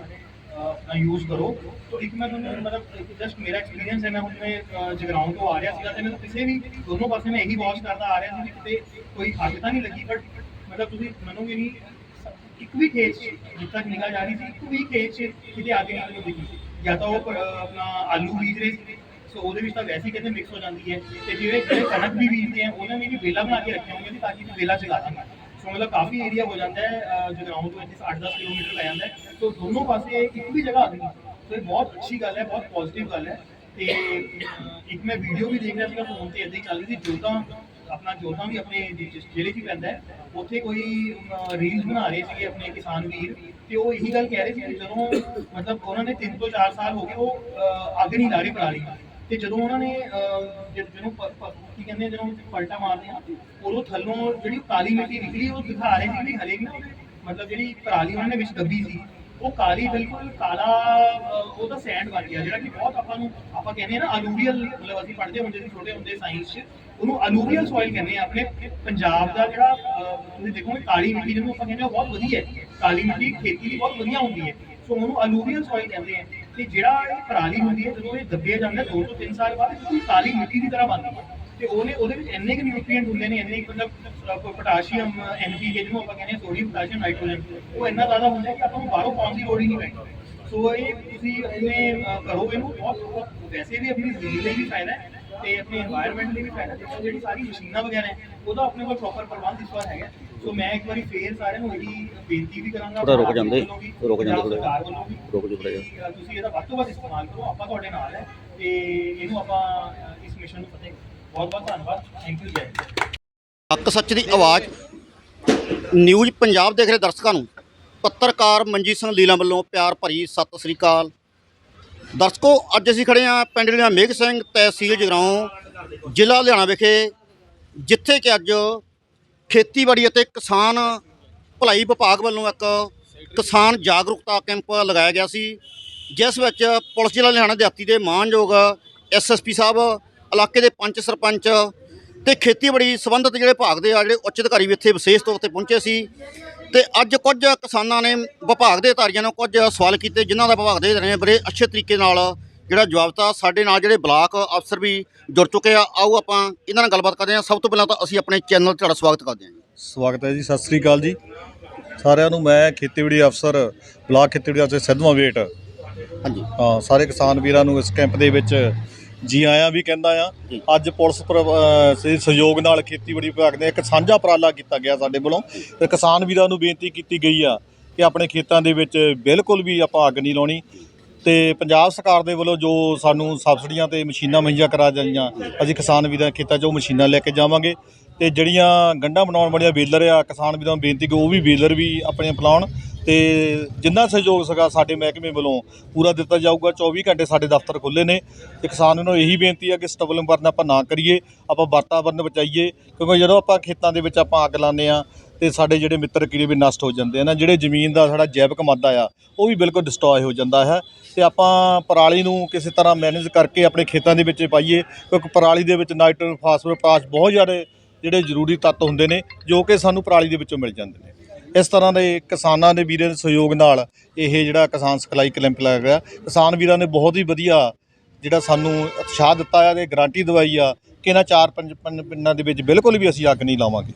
ਆਪਣਾ ਯੂਜ਼ ਕਰੋ। ਤੋ ਇੱਕ ਮੈਂ ਤੁਹਾਨੂੰ, ਮਤਲਬ ਜਸਟ ਮੇਰਾ ਐਕਸਪੀਰੀਅੰਸ ਹੈ, ਮੈਂ ਹੁਣ ਮੈਂ ਜਗਰਾਉਂ ਤੋਂ ਆ ਰਿਹਾ ਸੀਗਾ ਤੇ ਮੈਨੂੰ ਕਿਸੇ ਵੀ ਦੋਨੋਂ ਪਾਸੇ ਮੈਂ ਇਹੀ ਵਾਚ ਕਰਦਾ ਆ ਰਿਹਾ ਸੀ ਕਿਤੇ ਕੋਈ ਅੱਗ ਤਾਂ ਨਹੀਂ ਲੱਗੀ ਬਟ ਮਤਲਬ ਤੁਸੀਂ ਮੰਨੋਗੇ ਨਹੀਂ ਇੱਕ ਵੀ ਖੇਤ 'ਚ ਜਿੱਥੇ ਤੱਕ ਨਿਗਾਹ ਜਾ ਰਹੀ ਸੀ, ਇੱਕ ਵੀ ਖੇਤ 'ਚ ਕਿਤੇ ਅੱਗ ਨਹੀਂ ਲੱਗੀ। ਜਾਂ ਤਾਂ ਉਹ ਆਪਣਾ ਆਲੂ ਬੀਜ ਰਹੇ ਸੀ। ਸੋ ਉਹਦੇ ਵਿੱਚ ਤਾਂ ਵੈਸੇ ਕਹਿੰਦੇ ਮਿਕਸ ਹੋ ਜਾਂਦੀ ਹੈ। ਤੇ ਜਿਹੜੇ ਜਿਹੜੇ ਕਣਕ ਵੀ ਬੀਜਦੇ ਆ, ਉਹਨਾਂ ਨੇ ਵੀ ਵੇਲਾ ਬਣਾ ਕੇ ਰੱਖੇ ਹੋਣਗੇ ਤਾਂ ਕਿ ਵੇਲਾ ਚਲਾ ਦਾਂਗੇ ਸੋ ਮਤਲਬ ਕਾਫੀ ਏਰੀਆ ਹੋ ਜਾਂਦਾ ਹੈ ਜਗਰਾਉਂ ਤੋਂ ਇੱਥੇ 8-10 ਕਿਲੋਮੀਟਰ ਪੈ ਜਾਂਦਾ ਹੈ। ਸੋ ਦੋਨੋਂ ਪਾਸੇ ਇੱਕ ਵੀ ਜਗ੍ਹਾ ਆ ਗਈ ਸੋ ਇਹ ਬਹੁਤ ਅੱਛੀ ਗੱਲ ਹੈ, ਬਹੁਤ ਪੋਜ਼ਿਟਿਵ ਗੱਲ ਹੈ। ਤੇ ਇੱਕ ਮੈਂ ਵੀਡੀਓ ਵੀ ਦੇਖ ਰਿਹਾ ਸੀਗਾ ਫੋਨ ਤੇ ਇਦਾਂ ਹੀ ਚੱਲ ਰਹੀ ਸੀ। ਜੋਤਾਂ ਆਪਣਾ ਜੋਤਾਂ ਵੀ ਆਪਣੇ ਜ਼ਿਲ੍ਹੇ 'ਚ ਪੈਂਦਾ ਹੈ। ਉੱਥੇ ਕੋਈ ਰੀਲਸ ਬਣਾ ਰਹੇ ਸੀਗੇ ਆਪਣੇ ਕਿਸਾਨ ਵੀਰ। ਤੇ ਉਹ ਇਹੀ ਗੱਲ ਕਹਿ ਰਹੇ ਸੀ ਜਦੋਂ ਮਤਲਬ ਉਹਨਾਂ ਨੇ 3 ਤੋਂ 4 ਸਾਲ ਹੋ ਗਏ, ਉਹ ਅੱਗ ਨਹੀਂ ਲਾ ਰਹੇ ਪਰਾਲੀ। ਤੇ ਜਦੋਂ ਉਹਨਾਂ ਨੇ ਅਹ, ਜਦ- ਜਦੋਂ ਪ- ਪ- ਕੀ ਕਹਿੰਦੇ ਜਦੋਂ ਪਲਟਾ ਮਾਰਦੇ ਆ ਉਦੋਂ ਥੱਲੋਂ ਜਿਹੜੀ ਕਾਲੀ ਮਿੱਟੀ ਨਿਕਲੀ ਉਹ ਦਿਖਾ ਰਹੇ ਸੀ ਕਿ ਹਲੇ ਵੀ ਮਤਲਬ ਜਿਹੜੀ ਪਰਾਲੀ ਉਹਨਾਂ ਨੇ ਵਿੱਚ ਦੱਬੀ ਸੀ ਉਹ ਕਾਲੀ ਬਿਲਕੁਲ ਕਾਲਾ ਅਹ, ਉਹਦਾ ਸੈਂਡ ਬਣ ਗਿਆ ਜਿਹੜਾ ਕਿ ਬਹੁਤ ਆਪਾਂ ਨੂੰ ਆਪਾਂ ਕਹਿੰਦੇ ਆ ਨਾ ਅਲੂਵੀਅਲ ਮਤਲਬ ਅਸੀਂ ਪੜ੍ਹਦੇ ਹੁੰਦੇ ਸੀ ਛੋਟੇ ਹੁੰਦੇ ਸਾਇੰਸ 'ਚ ਉਹਨੂੰ ਅਲੂਵੀਅਲ ਸੋਇਲ ਕਹਿੰਦੇ ਆ ਆਪਣੇ ਪੰਜਾਬ ਦਾ ਜਿਹੜਾ ਅਹ, ਤੁਸੀਂ ਦੇਖੋਗੇ ਕਾਲੀ ਮਿੱਟੀ ਜਿਹਨੂੰ ਆਪਾਂ ਕਹਿੰਦੇ ਆ ਉਹ ਬਹੁਤ ਵਧੀਆ ਹੈ। ਕਾਲੀ ਮਿੱਟੀ ਖੇਤੀ ਲਈ ਬਹੁਤ ਵਧੀਆ ਹੁੰਦੀ ਹੈ। ਸੋ ਉਹਨੂੰ ਅਲੂਵੀਅਲ ਸੋਇਲ ਕਹਿੰਦੇ ਆ। ਤੇ ਜਿਹੜਾ ਇਹ ਪਰਾਲੀ ਹੁੰਦੀ ਹੈ, ਜਦੋਂ ਇਹ ਦੱਬਿਆ ਜਾਂਦਾ 2 ਤੋਂ 3 ਸਾਲ ਬਾਅਦ ਇਹ ਕਾਲੀ ਮਿੱਟੀ ਦੀ ਤਰ੍ਹਾਂ ਬਣਦੀ ਹੈ। ਤੇ ਉਹਨੇ, ਉਹਦੇ ਵਿੱਚ ਇੰਨੇ ਕਿ ਨਿਊਟ੍ਰੀਐਂਟ ਹੁੰਦੇ ਨੇ, ਇੰਨੇ ਮਤਲਬ ਪੋਟਾਸ਼ੀਅਮ, ਐਨਪੀਕੇ ਜਿਹਨੂੰ ਆਪਾਂ ਕਹਿੰਦੇ ਸੋਡੀਅਮ, ਪੋਟਾਸ਼ੀਅਮ, ਨਾਈਟ੍ਰੋਜਨ, ਉਹ ਇੰਨਾ ਜ਼ਿਆਦਾ ਹੁੰਦਾ ਕਿ ਆਪਾਂ ਨੂੰ ਬਾਹਰੋਂ ਪਾਉਣ ਦੀ ਲੋੜ ਹੀ ਨਹੀਂ ਪੈਂਦੀ। ਸੋ ਇਹ ਤੁਸੀਂ ਆਪਣੇ ਕਰੋ ਇਹਨੂੰ ਬਹੁਤ ਵੈਸੇ ਵੀ ਆਪਣੀ ਜ਼ਿੰਦਗੀ ਲਈ ਵੀ ਫਾਇਦਾ ਤੇ ਆਪਣੇ এনवायरमेंट ਲਈ ਵੀ ਫਾਇਦਾ ਜਿਹੜੀ ਸਾਰੀ ਮਸ਼ੀਨਾਂ ਵਗੈਰਾ ਉਹਦਾ ਆਪਣੇ ਕੋਲ ਪ੍ਰੋਪਰ ਪ੍ਰਬੰਧ ਇਸ ਵਾਰ ਹੈਗਾ। ਸੋ ਮੈਂ ਇੱਕ ਵਾਰੀ ਫੇਰ ਸਾਰਿਆਂ ਨੂੰ ਇਹੀ ਬੇਨਤੀ ਵੀ ਕਰਾਂਗਾ
ਥੋੜ੍ਹਾ ਰੁਕ ਜਾਂਦੇ, ਰੁਕ ਜਾਂਦੇ
ਵੀ
ਰੁਕ ਜਾਓ ਥੋੜ੍ਹਾ ਜਿਹਾ।
ਤੁਸੀਂ ਇਹਦਾ ਵੱਧ ਤੋਂ ਵੱਧ ਇਸਤੇਮਾਲ ਕਰੋ ਆਪਾਂ ਤੁਹਾਡੇ ਨਾਲ ਹੈ ਤੇ ਇਹਨੂੰ ਆਪਾਂ ਇਸ ਮਿਸ਼ਨ ਨੂੰ ਫਤਿਹ ਬਹੁਤ ਬਹੁਤ ਧੰਨਵਾਦ ਥੈਂਕ ਯੂ ਜੈ।
ਹੱਕ ਸੱਚ ਦੀ ਆਵਾਜ਼ ਨਿਊਜ਼ ਪੰਜਾਬ ਦੇਖ ਰਹੇ ਦਰਸ਼ਕਾਂ ਨੂੰ ਪੱਤਰਕਾਰ ਮਨਜੀਤ ਸਿੰਘ ਲੀਲਾ ਵੱਲੋਂ ਪਿਆਰ ਭਰੀ ਸਤਿ ਸ੍ਰੀ ਅਕਾਲ ਦਰਸ਼ਕੋ ਅੱਜ ਅਸੀਂ ਖੜੇ ਹਾਂ ਪਿੰਡ ਲੀਲਾ ਮੇਘ ਸਿੰਘ ਤਹਿਸੀਲ ਜਗਰਾਉਂ ਜ਼ਿਲ੍ਹਾ ਲੁਧਿਆਣਾ ਵਿਖੇ ਜਿੱਥੇ ਕਿ ਅੱਜ ਖੇਤੀਬਾੜੀ ਅਤੇ ਕਿਸਾਨ ਭਲਾਈ ਵਿਭਾਗ ਵੱਲੋਂ ਇੱਕ ਕਿਸਾਨ ਜਾਗਰੂਕਤਾ ਕੈਂਪ ਲਗਾਇਆ ਗਿਆ ਸੀ, ਜਿਸ ਵਿੱਚ ਪੁਲਿਸ ਜ਼ਿਲ੍ਹਾ ਲੁਧਿਆਣਾ ਦਿਹਾਤੀ ਦੇ ਮਾਨਯੋਗ ਐਸਐਸਪੀ ਸਾਹਿਬ, ਇਲਾਕੇ ਦੇ ਪੰਚ ਸਰਪੰਚ ਤੇ ਖੇਤੀਬਾੜੀ ਸੰਬੰਧਿਤ ਜਿਹੜੇ ਵਿਭਾਗ ਦੇ ਆ, ਜਿਹੜੇ ਉੱਚ ਅਧਿਕਾਰੀ ਵੀ ਇੱਥੇ ਵਿਸ਼ੇਸ਼ ਤੌਰ ਤੇ ਪਹੁੰਚੇ ਸੀ ਤੇ ਅੱਜ ਕੁਝ ਕਿਸਾਨਾਂ ਨੇ ਵਿਭਾਗ ਦੇ ਅਧਿਕਾਰੀਆਂ ਨੂੰ ਕੁਝ ਸਵਾਲ ਕੀਤੇ, ਜਿਨ੍ਹਾਂ ਦਾ ਵਿਭਾਗ ਦੇ ਨੇ ਬੜੇ ਅੱਛੇ ਤਰੀਕੇ ਨਾਲ ਜਿਹੜਾ ਜਵਾਬ ਦਿੱਤਾ ਸਾਡੇ ਨਾਲ ਜਿਹੜੇ ਬਲਾਕ ਅਫਸਰ ਵੀ ਜੁੜ ਚੁੱਕੇ ਆ ਆਓ ਆਪਾਂ ਇਹਨਾਂ ਨਾਲ ਗੱਲਬਾਤ ਕਰਦੇ ਹਾਂ। ਸਭ ਤੋਂ ਪਹਿਲਾਂ ਤਾਂ ਅਸੀਂ ਆਪਣੇ ਚੈਨਲ ਤੇ ਤੁਹਾਡਾ ਸਵਾਗਤ ਕਰਦੇ ਹਾਂ ਜੀ।
ਸਵਾਗਤ ਹੈ ਜੀ ਸਤਿ ਸ੍ਰੀ ਅਕਾਲ ਜੀ। ਸਾਰਿਆਂ ਨੂੰ ਮੈਂ ਖੇਤੀਬਾੜੀ ਅਫਸਰ ਬਲਾਕ ਖੇਤੀਬਾੜੀ ਅਫਸਰ ਸਿੱਧਵਾਂ ਵੇਟ
ਹਾਂਜੀ।
ਹਾਂ ਸਾਰੇ ਕਿਸਾਨ ਵੀਰਾਂ ਨੂੰ ਇਸ ਕੈਂਪ ਦੇ ਵਿੱਚ ਜੀ ਆਇਆਂ ਵੀ ਕਹਿੰਦਾ ਆ। ਅੱਜ ਪੁਲਿਸ ਦੇ ਸਹਿਯੋਗ ਨਾਲ ਖੇਤੀਬਾੜੀ ਵਿਭਾਗ ਨੇ ਇੱਕ ਸਾਂਝਾ ਉਪਰਾਲਾ ਕੀਤਾ ਗਿਆ ਸਾਡੇ ਵੱਲੋਂ। ਤੇ ਕਿਸਾਨ ਵੀਰਾਂ ਨੂੰ ਬੇਨਤੀ ਕੀਤੀ ਗਈ ਆ ਕਿ ਆਪਣੇ ਖੇਤਾਂ ਦੇ ਵਿੱਚ ਬਿਲਕੁਲ ਵੀ ਆਪਾਂ ਅੱਗ ਨਹੀਂ ਲਾਉਣੀ। ਤੇ ਪੰਜਾਬ ਸਰਕਾਰ ਦੇ ਵੱਲੋਂ ਜੋ ਸਾਨੂੰ ਸਬਸਿਡੀਆਂ ਤੇ ਮਸ਼ੀਨਾਂ ਮੁਹੱਈਆ ਕਰਾ ਜਾਈਆਂ, ਅਸੀਂ ਕਿਸਾਨ ਵੀਰਾਂ ਖੇਤਾਂ 'ਚ ਉਹ ਮਸ਼ੀਨਾਂ ਲੈ ਕੇ ਜਾਵਾਂਗੇ ਤੇ ਜਿਹੜੀਆਂ ਗੰਢਾਂ ਬਣਾਉਣ ਵਾਲੀਆਂ ਬੇਲਰ ਆ, ਕਿਸਾਨ ਵੀਰਾਂ ਨੂੰ ਬੇਨਤੀ ਕਿ ਉਹ ਵੀ ਬੇਲਰ ਵੀ ਆਪਣੇ ਅਪਣਾਉਣ ਤੇ ਜਿੰਨਾ ਸਹਿਯੋਗ ਸਗਾ ਸਾਡੇ ਮਹਿਕਮੇ ਵੱਲੋਂ ਪੂਰਾ ਦਿੱਤਾ ਜਾਊਗਾ 24 ਘੰਟੇ ਸਾਡੇ ਦਫ਼ਤਰ ਖੁੱਲੇ ਨੇ ਤੇ ਕਿਸਾਨ ਨੂੰ ਇਹੀ ਬੇਨਤੀ ਹੈ ਕਿ ਸਟਬਲ ਵਰਨ ਆਪਾਂ ਨਾ ਕਰੀਏ, ਆਪਾਂ ਵਾਤਾਵਰਨ ਬਚਾਈਏ ਕਿਉਂਕਿ ਜਦੋਂ ਆਪਾਂ ਖੇਤਾਂ ਦੇ ਵਿੱਚ ਆਪਾਂ ਅੱਗ ਲਾਉਂਦੇ ਆ ਤੇ ਸਾਡੇ ਜਿਹੜੇ ਮਿੱਤਰ ਕੀੜੇ ਵੀ ਨਸ਼ਟ ਹੋ ਜਾਂਦੇ ਆ ਨਾ, ਜਿਹੜੇ ਜ਼ਮੀਨ ਦਾ ਸਾਡਾ ਜੈਵਿਕ ਮਾਦਾ ਆ, ਉਹ ਵੀ ਬਿਲਕੁਲ ਡਿਸਟਰੋਏ ਹੋ ਜਾਂਦਾ ਹੈ। ਤੇ ਆਪਾਂ ਪਰਾਲੀ ਨੂੰ ਕਿਸੇ ਤਰ੍ਹਾਂ ਮੈਨੇਜ ਕਰਕੇ ਆਪਣੇ ਖੇਤਾਂ ਦੇ ਵਿੱਚ ਪਾਈਏ, ਕਿਉਂਕਿ ਪਰਾਲੀ ਦੇ ਵਿੱਚ ਨਾਈਟ੍ਰੋਜਨ ਫਾਸਫੋਰਸ ਪੋਟਾਸ਼ ਬਹੁਤ ਜ਼ਿਆਦਾ ਜਿਹੜੇ ਜ਼ਰੂਰੀ ਤੱਤ ਹੁੰਦੇ ਨੇ, ਜੋ ਕਿ ਸਾਨੂੰ ਪਰਾਲੀ ਦੇ ਵਿੱਚੋਂ ਮਿਲ ਜਾਂਦੇ ਨੇ। ਇਸ ਤਰ੍ਹਾਂ ਦੇ ਕਿਸਾਨਾਂ ਦੇ ਵੀਰਾਂ ਦੇ ਸਹਿਯੋਗ ਨਾਲ ਇਹ ਜਿਹੜਾ ਕਿਸਾਨ ਸਿਖਲਾਈ ਕੈਂਪ ਲੱਗ ਰਿਹਾ। ਕਿਸਾਨ ਵੀਰਾਂ ਨੇ ਬਹੁਤ ਹੀ ਵਧੀਆ ਜਿਹੜਾ ਸਾਨੂੰ ਉਤਸ਼ਾਹ ਦਿੱਤਾ ਆ ਤੇ ਗਾਰੰਟੀ ਦਵਾਈ ਆ ਕਿ ਇਹਨਾਂ ਚਾਰ ਪੰਜ ਪੰਜ ਪਿੰਡਾਂ ਦੇ ਵਿੱਚ ਬਿਲਕੁਲ ਵੀ ਅਸੀਂ ਅੱਗ ਨਹੀਂ ਲਾਵਾਂਗੇ।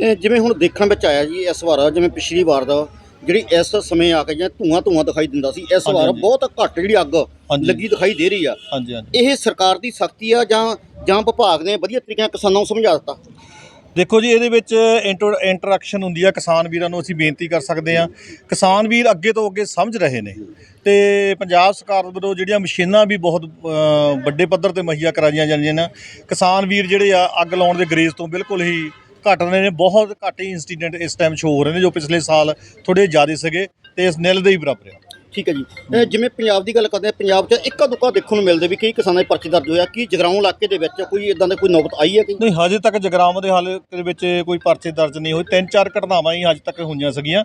ਇਹ ਜਿਵੇਂ ਹੁਣ ਦੇਖਣ ਵਿੱਚ ਆਇਆ ਜੀ ਇਸ ਵਾਰ ਜਿਵੇਂ ਪਿਛਲੀ ਵਾਰ ਦਾ ਜਿਹੜੀ ਇਸ ਸਮੇਂ ਆ ਕੇ ਜਾਂ ਧੂਆਂ ਧੂਆਂ ਦਿਖਾਈ ਦਿੰਦਾ ਸੀ ਇਸ ਵਾਰ। ਬਹੁਤ ਘੱਟ ਜਿਹੜੀ ਅੱਗ। ਲੱਗੀ ਦਿਖਾਈ ਦੇ ਰਹੀ ਆ।
ਹਾਂਜੀ ਹਾਂਜੀ।
ਇਹ ਸਰਕਾਰ ਦੀ ਸਖਤੀ ਆ ਜਾਂ ਜਾਂ ਵਿਭਾਗ ਨੇ ਵਧੀਆ ਤਰੀਕੇ ਨਾਲ ਕਿਸਾਨਾਂ ਨੂੰ ਸਮਝਾ ਦਿੱਤਾ?
ਦੇਖੋ ਜੀ ਇਹਦੇ ਵਿੱਚ ਇੰਟਰ ਇੰਟਰੈਕਸ਼ਨ ਹੁੰਦੀ ਆ ਕਿਸਾਨ ਵੀਰਾਂ ਨੂੰ ਅਸੀਂ ਬੇਨਤੀ ਕਰ ਸਕਦੇ ਆ ਕਿਸਾਨ ਵੀਰ ਅੱਗੇ ਤੋਂ ਅੱਗੇ ਸਮਝ ਰਹੇ ਨੇ ਤੇ ਪੰਜਾਬ ਸਰਕਾਰ ਵੱਲੋਂ ਜਿਹੜੀਆਂ ਮਸ਼ੀਨਾਂ ਵੀ ਬਹੁਤ ਵੱਡੇ ਪੱਧਰ ਤੇ ਮੁਹੱਈਆ ਕਰਾਈਆਂ ਜਾਂਦੀਆਂ ਨੇ। ਕਿਸਾਨ ਵੀਰ ਜਿਹੜੇ ਆ ਅੱਗ ਲਾਉਣ ਦੇ ਗਰੇਜ਼ ਤੋਂ ਬਿਲਕੁਲ ਹੀ ਘੱਟ ਰਹੇ ਨੇ ਬਹੁਤ ਘੱਟ ਹੀ ਇੰਸੀਡੈਂਟ ਇਸ ਟਾਈਮ ਸ਼ੋ ਹੋ ਰਹੇ ਨੇ ਜੋ ਪਿਛਲੇ ਸਾਲ ਥੋੜੇ ਜ਼ਿਆਦਾ ਸੀਗੇ ਤੇ ਇਸ ਨਿਲ ਦੇ ਹੀ ਬਰਾਬਰ ਆ।
ਠੀਕ ਹੈ ਜੀ। ਜਿਵੇਂ ਪੰਜਾਬ ਦੀ ਗੱਲ ਕਰਦੇ ਆ ਪੰਜਾਬ 'ਚ ਇੱਕਾ ਦੁੱਕਾ ਦੇਖਣ ਨੂੰ ਮਿਲਦੇ ਵੀ ਕਈ ਕਿਸਾਨਾਂ ਦੇ ਪਰਚੇ ਦਰਜ ਹੋਇਆ ਕੀ ਜਗਰਾਉਂ ਇਲਾਕੇ ਦੇ ਵਿੱਚ ਕੋਈ ਇਦਾਂ ਦੇ ਕੋਈ ਨੌਬਤ ਆਈ ਹੈ ਕਿ
ਨਹੀਂ ਹਜੇ ਤੱਕ ਜਗਰਾਵਾਂ ਦੇ ਹਾਲ ਦੇ ਵਿੱਚ ਕੋਈ ਪਰਚੇ ਦਰਜ ਨਹੀਂ ਹੋਏ। ਤਿੰਨ ਚਾਰ ਘਟਨਾਵਾਂ ਹੀ ਹਜੇ ਤੱਕ ਹੋਈਆਂ ਸੀਗੀਆਂ।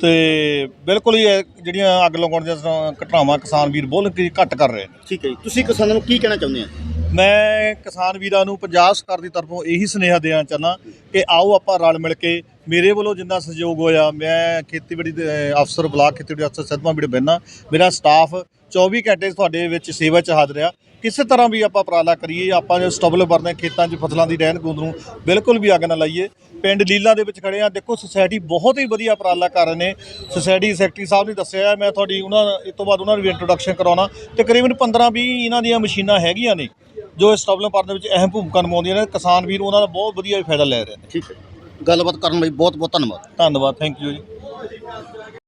ਤੇ ਬਿਲਕੁਲ ਹੀ ਇਹ ਜਿਹੜੀਆਂ ਅੱਗ ਲਗਾਉਣ ਦੀਆਂ ਘਟਨਾਵਾਂ ਕਿਸਾਨ ਵੀਰ ਬਹੁਤ ਕੀ ਘੱਟ ਕਰ ਰਹੇ ਨੇ।
ਠੀਕ ਹੈ ਜੀ। ਤੁਸੀਂ ਕਿਸਾਨਾਂ ਨੂੰ ਕੀ ਕਹਿਣਾ ਚਾਹੁੰਦੇ ਆ?
ਮੈਂ ਕਿਸਾਨ ਵੀਰਾਂ ਨੂੰ ਪੰਜਾਬ ਸਰਕਾਰ ਦੀ ਤਰਫੋਂ ਇਹੀ ਸੁਨੇਹਾ ਦੇਣਾ ਚਾਹੁੰਦਾ ਕਿ ਆਓ ਆਪਾਂ ਰਲ ਮਿਲ ਕੇ ਮੇਰੇ ਵੱਲੋਂ ਜਿੰਨਾ ਸਹਿਯੋਗ ਹੋਇਆ, ਮੈਂ ਖੇਤੀਬਾੜੀ ਦੇ ਅਫਸਰ, ਬਲਾਕ ਖੇਤੀਬਾੜੀ ਅਫਸਰ ਸਦਮਾ ਵੀਰ ਬੈਨਾ, ਮੇਰਾ ਸਟਾਫ 24 ਘੰਟੇ ਤੁਹਾਡੇ ਵਿੱਚ ਸੇਵਾ 'ਚ ਹਾਜ਼ਰ ਆ ਕਿਸੇ ਤਰ੍ਹਾਂ ਵੀ ਆਪਾਂ ਉਪਰਾਲਾ ਕਰੀਏ, ਆਪਾਂ ਜੋ ਸਟਬਲ ਵਰਨੇ ਖੇਤਾਂ 'ਚ ਫਸਲਾਂ ਦੀ ਰਹਿਣ ਖੂੰਹਦ ਨੂੰ ਬਿਲਕੁਲ ਵੀ ਅੱਗ ਨਾ ਲਾਈਏ। ਪਿੰਡ ਲੀਲਾ ਦੇ ਵਿੱਚ ਖੜੇ ਆ ਦੇਖੋ ਸੁਸਾਇਟੀ ਬਹੁਤ ਹੀ ਵਧੀਆ ਉਪਰਾਲਾ ਕਰ ਰਹੇ ਨੇ। ਸੁਸਾਇਟੀ ਸੈਕਟਰੀ ਸਾਹਿਬ ਨੇ ਦੱਸਿਆ ਮੈਂ ਤੁਹਾਡੀ ਉਹਨਾਂ ਇਸ ਤੋਂ ਬਾਅਦ ਉਹਨਾਂ ਨੂੰ ਵੀ ਇੰਟਰੋਡਕਸ਼ਨ ਕਰਾਉਣਾ। ਤਕਰੀਬਨ 15-20 ਇਹਨਾਂ ਦੀਆਂ ਮਸ਼ੀਨਾਂ ਹੈਗੀਆਂ ਨੇ। ਜੋ ਇਸ ਭਰਨ ਦੇ ਵਿੱਚ ਅਹਿਮ ਭੂਮਿਕਾ ਨਿਭਾਉਂਦੀਆਂ ਨੇ ਕਿਸਾਨ ਵੀਰ ਉਹਨਾਂ ਦਾ ਬਹੁਤ ਵਧੀਆ ਫਾਇਦਾ ਲੈ ਰਹੇ ਨੇ।
ਠੀਕ ਹੈ। ਗੱਲਬਾਤ ਕਰਨ ਲਈ ਬਹੁਤ ਬਹੁਤ ਧੰਨਵਾਦ।
ਧੰਨਵਾਦ ਥੈਂਕ ਯੂ ਜੀ।